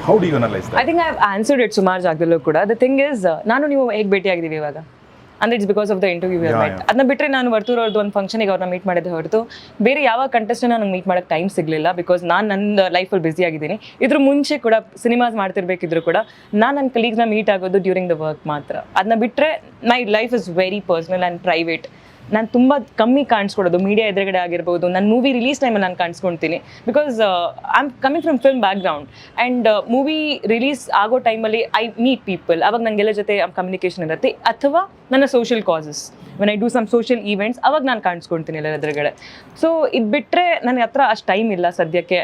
How do you analyse I think I answered it ಸುಮಾರು ಜಾಗದಲ್ಲೂ ಕೂಡ. ದ ಥಿಂಗ್ ಇಸ್ ನಾನು, ನೀವು ಹೇಗೆ ಭೇಟಿಯಾಗಿದ್ದೀವಿ ಇವಾಗ? ಅಂದ್ರೆ it's because of the interview might ಅದನ್ನ ಬಿಟ್ಟರೆ ನಾನು ವರ್ತೂರ್ ಅವ್ರದ್ದು ಒಂದು ಫಂಕ್ಷನಿಗೆ ಅವ್ರನ್ನ ಮೀಟ್ ಮಾಡಿದ್ದೆ ಹೊರತು ಬೇರೆ ಯಾವ ಕಂಟೆಸ್ಟೆಂಟ್ ನನಗೆ ಮೀಟ್ ಮಾಡೋಕ್ಕೆ ಟೈಮ್ ಸಿಗಲಿಲ್ಲ ಬಿಕಾಸ್ ನಾನು ನನ್ನ ಲೈಫಲ್ಲಿ ಬ್ಯುಸಿ ಆಗಿದ್ದೀನಿ. ಇದ್ರ ಮುಂಚೆ ಕೂಡ ಸಿನಿಮಾಸ್ ಮಾಡ್ತಿರ್ಬೇಕಿದ್ರು ಕೂಡ ನಾನು ನನ್ನ ಕಲೀಗ್ಸ್ನ ಮೀಟ್ ಆಗೋದು ಡ್ಯೂರಿಂಗ್ ದ ವರ್ಕ್ ಮಾತ್ರ. ಅದನ್ನ ಬಿಟ್ಟರೆ my life is very personal and private ನಾನು ತುಂಬ ಕಮ್ಮಿ ಕಾಣಿಸ್ಕೊಡೋದು ಮೀಡಿಯಾ ಎದುರುಗಡೆ ಆಗಿರ್ಬೋದು, ನನ್ನ ಮೂವಿ ರಿಲೀಸ್ ಟೈಮಲ್ಲಿ ನಾನು ಕಾಣಿಸ್ಕೊಳ್ತೀನಿ because I am coming from film background and movie release ಆಗೋ ಟೈಮಲ್ಲಿ ಐ ಮೀಟ್ ಪೀಪಲ್ ಅವಾಗ ನನಗೆಲ್ಲ ಜೊತೆ ಕಮ್ಯುನಿಕೇಷನ್ ಇರುತ್ತೆ. ಅಥವಾ ನನ್ನ social causes when I do some social events ಅವಾಗ ನಾನು ಕಾಣಿಸ್ಕೊಳ್ತೀನಿ ಎಲ್ಲರ ಎದುರುಗಡೆ. ಸೊ ಇದು ಬಿಟ್ಟರೆ ನನಗೆ ಹತ್ರ ಅಷ್ಟು ಟೈಮ್ ಇಲ್ಲ ಸದ್ಯಕ್ಕೆ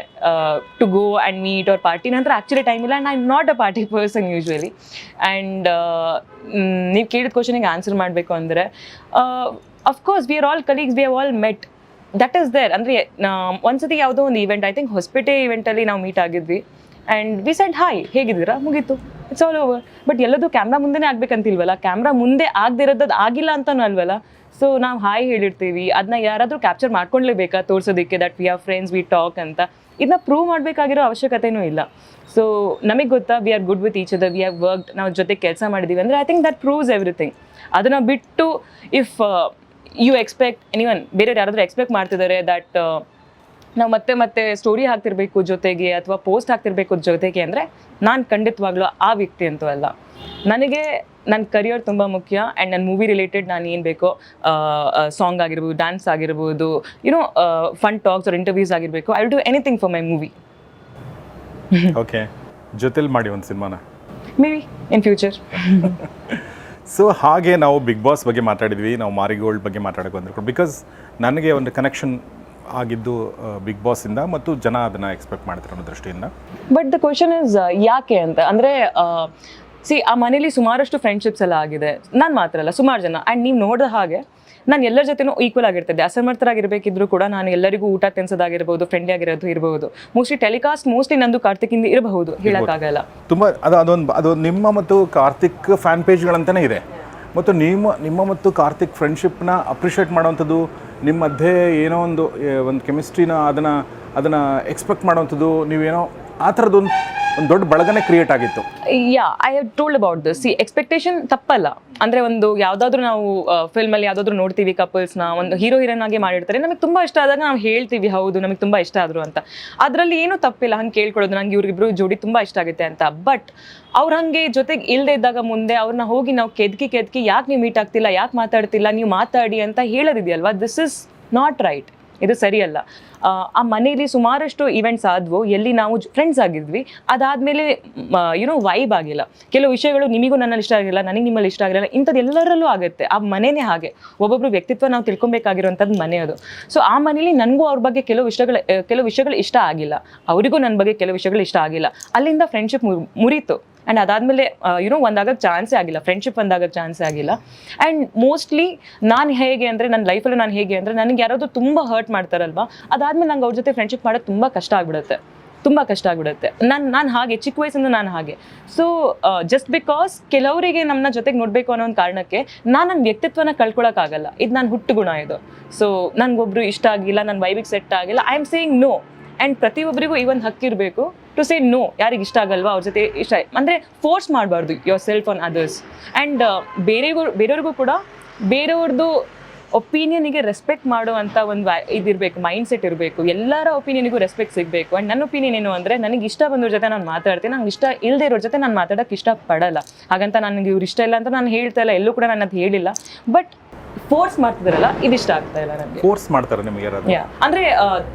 ಟು ಗೋ ಆ್ಯಂಡ್ ಮೀಟ್ ಅವ್ರ ಪಾರ್ಟಿ ನಂತರ ಆ್ಯಕ್ಚುಲಿ ಟೈಮ್ ಇಲ್ಲ and I am not a party person usually and ನೀವು ಕೇಳಿದ ಕ್ವಶನಿಗೆ ಆನ್ಸರ್ ಮಾಡಬೇಕು ಅಂದರೆ of course we are all colleagues we have all met that is there ಅಂದರೆ ಒಂದ್ಸತಿ ಯಾವುದೋ ಒಂದು ಇವೆಂಟ್ ಐ ಥಿಂಕ್ ಹೊಸ್ಪೇಟೆ ಇವೆಂಟಲ್ಲಿ ನಾವು ಮೀಟ್ ಆಗಿದ್ವಿ. ಆ್ಯಂಡ್ ವಿ ಸೆಡ್ ಹಾಯ್ ಹೇಗಿದ್ದೀರಾ? ಮುಗೀತು. ಇಟ್ಸ್ ಆಲ್ ಓವರ್ ಬಟ್ ಎಲ್ಲದೂ ಕ್ಯಾಮ್ರಾ ಮುಂದೆನೇ ಆಗ್ಬೇಕಂತಿಲ್ವಲ್ಲ? ಕ್ಯಾಮ್ರಾ ಮುಂದೆ ಆಗದಿರೋದು ಆಗಿಲ್ಲ ಅಂತನೂ ಅಲ್ವಲ್ಲ? ಸೊ ನಾವು ಹಾಯ್ ಹೇಳಿರ್ತೀವಿ. ಅದನ್ನ ಯಾರಾದರೂ ಕ್ಯಾಪ್ಚರ್ ಮಾಡ್ಕೊಳ್ಲೇಬೇಕಾ ತೋರಿಸೋದಕ್ಕೆ that we are friends we talk ಅಂತ. ಇದನ್ನ ಪ್ರೂವ್ ಮಾಡಬೇಕಾಗಿರೋ ಅವಶ್ಯಕತೆಯೂ ಇಲ್ಲ. ಸೊ ನಮಗೆ ಗೊತ್ತಾ we are good with each other we have work ನಾವು ಜೊತೆ ಕೆಲಸ ಮಾಡಿದ್ದೀವಿ ಅಂದರೆ I think that proves everything ಅದನ್ನು ಬಿಟ್ಟು ಇಫ್ ಯು ಎಕ್ಸ್ಪೆಕ್ಟ್ ಎನಿವನ್ ಬೇರೆಯವ್ರು ಯಾರಾದರೂ ಎಕ್ಸ್ಪೆಕ್ಟ್ ಮಾಡ್ತಿದ್ದಾರೆ ದಟ್ ನಾವು ಮತ್ತೆ ಮತ್ತೆ ಸ್ಟೋರಿ ಹಾಕ್ತಿರ್ಬೇಕು ಜೊತೆಗೆ ಅಥವಾ ಪೋಸ್ಟ್ ಹಾಕ್ತಿರ್ಬೇಕು ಜೊತೆಗೆ ಅಂದರೆ ನಾನು ಖಂಡಿತವಾಗ್ಲೂ ಆ ವ್ಯಕ್ತಿ ಅಂತೂ ಅಲ್ಲ. ನನಗೆ ನನ್ನ ಕರಿಯರ್ ತುಂಬ ಮುಖ್ಯ ಆ್ಯಂಡ್ ನನ್ನ ಮೂವಿ ರಿಲೇಟೆಡ್ ನಾನು ಏನು ಬೇಕೋ ಸಾಂಗ್ ಆಗಿರ್ಬೋದು ಡ್ಯಾನ್ಸ್ ಆಗಿರ್ಬೋದು you know fun talks or interviews ಆಗಿರಬೇಕು I do anything for my movie okay ಜೊತೆಲಿ ಮಾಡಿ ಒಂದು ಸಿನಿಮಾನ. May be in future so ಹಾಗೆ ನಾವು ಬಿಗ್ ಬಾಸ್ ಬಗ್ಗೆ ಮಾತಾಡಿದ್ವಿ, ನಾವು ಮಾರಿಗೋಲ್ಡ್ ಬಗ್ಗೆ ಮಾತಾಡೋಕೆ ಬಂದ್ರು ಬಿಕಾಸ್ ನನಗೆ ಒಂದು ಕನೆಕ್ಷನ್ ಆಗಿದ್ದು ಬಿಗ್ ಇಂದ ಮತ್ತು ಜನ ಅದನ್ನ ಎಕ್ಸ್ಪೆಕ್ಟ್ ಮಾಡ್ತಾರೆ ಅನ್ನೋ ದೃಷ್ಟಿಯಿಂದ. ಬಟ್ ದ ಕ್ವಶನ್ ಇಸ್ ಯಾಕೆ ಅಂತ? ಅಂದರೆ ಸಿ ಆ ಮನೇಲಿ ಸುಮಾರಷ್ಟು ಫ್ರೆಂಡ್ಶಿಪ್ಸ್ ಎಲ್ಲ ಆಗಿದೆ. ನಾನು ಮಾತ್ರ ಅಲ್ಲ, ಸುಮಾರು ಜನ. ಆ್ಯಂಡ್ ನೀವು ನೋಡಿದ ಹಾಗೆ ನಾನು ಎಲ್ಲರ ಜೊತೆನೂ ಈಕ್ವಲ್ ಆಗಿರ್ತದೆ. ಅಸಮರ್ಥರಾಗಿರ್ಬೇಕಿದ್ರು ಕೂಡ ನಾನು ಎಲ್ಲರಿಗೂ ಊಟ ತಿನ್ಸೋದಾಗಿರ್ಬೋದು ಫ್ರೆಂಡ್ಲಿ ಆಗಿರೋದು ಇರ್ಬೋದು. ಮೋಸ್ಟ್ಲಿ ಟೆಲಿಕಾಸ್ಟ್ ಮೋಸ್ಟ್ಲಿ ನಂದು ಕಾರ್ತಿಕಿಂದ ಇರಬಹುದು, ಹೇಳೋಕ್ಕಾಗಲ್ಲ. ತುಂಬ ಅದು ಅದೊಂದು, ಅದು ನಿಮ್ಮ ಮತ್ತು ಕಾರ್ತಿಕ್ ಫ್ಯಾನ್ ಪೇಜ್ಗಳಂತಲೇ ಇದೆ. ಮತ್ತು ನಿಮ್ಮ ನಿಮ್ಮ ಮತ್ತು ಕಾರ್ತಿಕ್ ಫ್ರೆಂಡ್ಶಿಪ್ನ ಅಪ್ರಿಷಿಯೇಟ್ ಮಾಡೋವಂಥದ್ದು ನಿಮ್ಮ ಮಧ್ಯೆ ಏನೋ ಒಂದು ಒಂದು ಕೆಮಿಸ್ಟ್ರಿನ ಅದನ್ನು ಅದನ್ನು ಎಕ್ಸ್ಪೆಕ್ಟ್ ಮಾಡೋವಂಥದ್ದು, ನೀವೇನೋ ಆ ಥರದ್ದೊಂದು ಒಂದು ದೊಡ್ಡ ಬಳಗನೆ ಕ್ರಿಯೇಟ್ ಆಗಿತ್ತು. Yeah I have told about this see expectation ತಪ್ಪಲ್ಲ. ಅಂದರೆ ಒಂದು ಯಾವುದಾದ್ರೂ ನಾವು ಫಿಲ್ಮಲ್ಲಿ ಯಾವುದಾದ್ರೂ ನೋಡ್ತೀವಿ ಕಪಲ್ಸ್ನ ಒಂದು ಹೀರೋ ಹೀರೋನ್ ಆಗಿ ಮಾಡಿರ್ತಾರೆ. ನಮಗೆ ತುಂಬ ಇಷ್ಟ ಆದಾಗ ನಾವು ಹೇಳ್ತೀವಿ, ಹೌದು, ನಮಗೆ ತುಂಬ ಇಷ್ಟ ಆದರು ಅಂತ. ಅದರಲ್ಲಿ ಏನೂ ತಪ್ಪಿಲ್ಲ, ಹಂಗೆ ಕೇಳ್ಕೊಳ್ಳೋದು, ನಂಗೆ ಇವ್ರಿಗಿಬ್ರು ಜೋಡಿ ತುಂಬ ಇಷ್ಟ ಆಗುತ್ತೆ ಅಂತ. ಬಟ್ ಅವ್ರು ಹಂಗೆ ಜೊತೆಗೆ ಇಲ್ಲದೆ ಇದ್ದಾಗ ಮುಂದೆ ಅವ್ರನ್ನ ಹೋಗಿ ನಾವು ಕೆದ್ಕಿ ಕೆದ್ಕಿ ಯಾಕೆ ನೀವು ಮೀಟ್ ಆಗ್ತಿಲ್ಲ, ಯಾಕೆ ಮಾತಾಡ್ತಿಲ್ಲ, ನೀವು ಮಾತಾಡಿ ಅಂತ ಹೇಳೋದಿದೆಯಲ್ವಾ? ದಿಸ್ ಇಸ್ ನಾಟ್ ರೈಟ್ ಇದು ಸರಿಯಲ್ಲ. ಆ, ಮನೇಲಿ ಸುಮಾರಷ್ಟು ಇವೆಂಟ್ಸ್ ಆದವು ಎಲ್ಲಿ ನಾವು ಫ್ರೆಂಡ್ಸ್ ಆಗಿದ್ವಿ. ಅದಾದಮೇಲೆ ಯುನೋ ವೈಬ್ ಆಗಿಲ್ಲ. ಕೆಲವು ವಿಷಯಗಳು ನಿಮಗೂ ನನ್ನಲ್ಲಿ ಇಷ್ಟ ಆಗಿಲ್ಲ ನನಗೆ ನಿಮ್ಮಲ್ಲಿ ಇಷ್ಟ ಆಗಿಲ್ಲ ಇಂಥದ್ದು ಎಲ್ಲರಲ್ಲೂ ಆಗುತ್ತೆ. ಆ ಮನೆಯೇ ಹಾಗೆ. ಒಬ್ಬೊಬ್ರು ವ್ಯಕ್ತಿತ್ವ ನಾವು ತಿಳ್ಕೊಬೇಕಾಗಿರುವಂಥದ್ದು ಮನೆ ಅದು. ಸೊ ಆ ಮನೇಲಿ ನನಗೂ ಅವ್ರ ಬಗ್ಗೆ ಕೆಲವು ವಿಷಯಗಳು ಕೆಲವು ವಿಷಯಗಳು ಇಷ್ಟ ಆಗಿಲ್ಲ. ಅವರಿಗೂ ನನ್ನ ಬಗ್ಗೆ ಕೆಲವು ವಿಷಯಗಳು ಇಷ್ಟ ಆಗಿಲ್ಲ. ಅಲ್ಲಿಂದ ಫ್ರೆಂಡ್ಶಿಪ್ ಮುರೀತು. ಆ್ಯಂಡ್ ಅದಾದಮೇಲೆ ಯುನೋ ಒಂದಾಗಕ್ಕೆ ಚಾನ್ಸೇ ಆಗಿಲ್ಲ. ಫ್ರೆಂಡ್ಶಿಪ್ ಒಂದಾಗಕ್ಕೆ ಚಾನ್ಸೇ ಆಗಿಲ್ಲ. ಆ್ಯಂಡ್ ಮೋಸ್ಟ್ಲಿ ನಾನು ಹೇಗೆ ಅಂದರೆ ನನ್ನ ಲೈಫಲ್ಲಿ ನಾನು ಹೇಗೆ ಅಂದರೆ, ನನಗೆ ಯಾರಾದರೂ ತುಂಬ ಹರ್ಟ್ ಮಾಡ್ತಾರಲ್ವಾ? ಅದಾದಮೇಲೆ ನಂಗೆ ಅವ್ರ ಜೊತೆ ಫ್ರೆಂಡ್ಶಿಪ್ ಮಾಡೋದು ತುಂಬ ಕಷ್ಟ ಆಗ್ಬಿಡುತ್ತೆ. ತುಂಬ ಕಷ್ಟ ಆಗ್ಬಿಡುತ್ತೆ. ನಾನು ನಾನು ಹಾಗೆ, ಚಿಕ್ಕ ವಯಸ್ಸಿಂದ ನಾನು ಹಾಗೆ. ಸೊ ಜಸ್ಟ್ ಬಿಕಾಸ್ ಕೆಲವರಿಗೆ ನಮ್ಮನ್ನ ಜೊತೆಗೆ ನೋಡಬೇಕು ಅನ್ನೋ ಒಂದು ಕಾರಣಕ್ಕೆ ನಾನು ನನ್ನ ವ್ಯಕ್ತಿತ್ವನ ಕಳ್ಕೊಳಕ್ಕಾಗಲ್ಲ ಇದು ನಾನು ಹುಟ್ಟು ಗುಣ ಇದು. ಸೊ ನನಗೊಬ್ರು ಇಷ್ಟ ಆಗಿಲ್ಲ ನನ್ನ ವೈಬಿಗೆ ಸೆಟ್ ಆಗಿಲ್ಲ. I am saying no and ಪ್ರತಿಯೊಬ್ಬರಿಗೂ ಈ ಒಂದು ಹಕ್ಕಿರಬೇಕು. ಟು ಸೇ ನೋ ಯಾರಿಗೆ ಇಷ್ಟ ಆಗಲ್ವಾ ಅವ್ರ ಜೊತೆ ಇಷ್ಟ ಅಂದರೆ ಫೋರ್ಸ್ ಮಾಡಬಾರ್ದು yourself on others and ಬೇರೆಗೂ ಬೇರೆಯವ್ರಿಗೂ ಕೂಡ ಬೇರೆಯವ್ರದ್ದು ಒಪಿನಿಯನಿಗೆ ರೆಸ್ಪೆಕ್ಟ್ ಮಾಡುವಂಥ ಒಂದು ವ್ಯಾ ಇದಿರಬೇಕು ಮೈಂಡ್ ಸೆಟ್ ಇರಬೇಕು. ಎಲ್ಲರ ಒಪಿನಿಯನಿಗೂ ರೆಸ್ಪೆಕ್ಟ್ ಸಿಗಬೇಕು. ಆ್ಯಂಡ್ ನನ್ನ ಒಪಿನಿಯನ್ ಏನು ಅಂದರೆ ನನಗೆ ಇಷ್ಟ ಬಂದವ್ರ ಜೊತೆ ನಾನು ಮಾತಾಡ್ತೀನಿ ನಂಗೆ ಇಷ್ಟ ಇಲ್ಲದೆ ಇರೋರ ಜೊತೆ ನಾನು ಮಾತಾಡೋಕ್ಕೆ ಇಷ್ಟಪಡಲ್ಲ. ಹಾಗಂತ ನನಗೆ ಇವ್ರು ಇಷ್ಟ ಇಲ್ಲ ಅಂತ ನಾನು ಹೇಳ್ತಾ ಇಲ್ಲ, ಎಲ್ಲೂ ಕೂಡ ನಾನು ಅದು ಹೇಳಿಲ್ಲ. ಬಟ್ ಫೋರ್ಸ್ ಮಾಡ್ತಿದಾರಲ್ಲ ಇದಿಷ್ಟ ಆಗ್ತಾ ಇಲ್ಲ ನನಗೆ ಫೋರ್ಸ್ ಮಾಡ್ತಾರೆ ನಿಮಗೆ ಅಂದ್ರೆ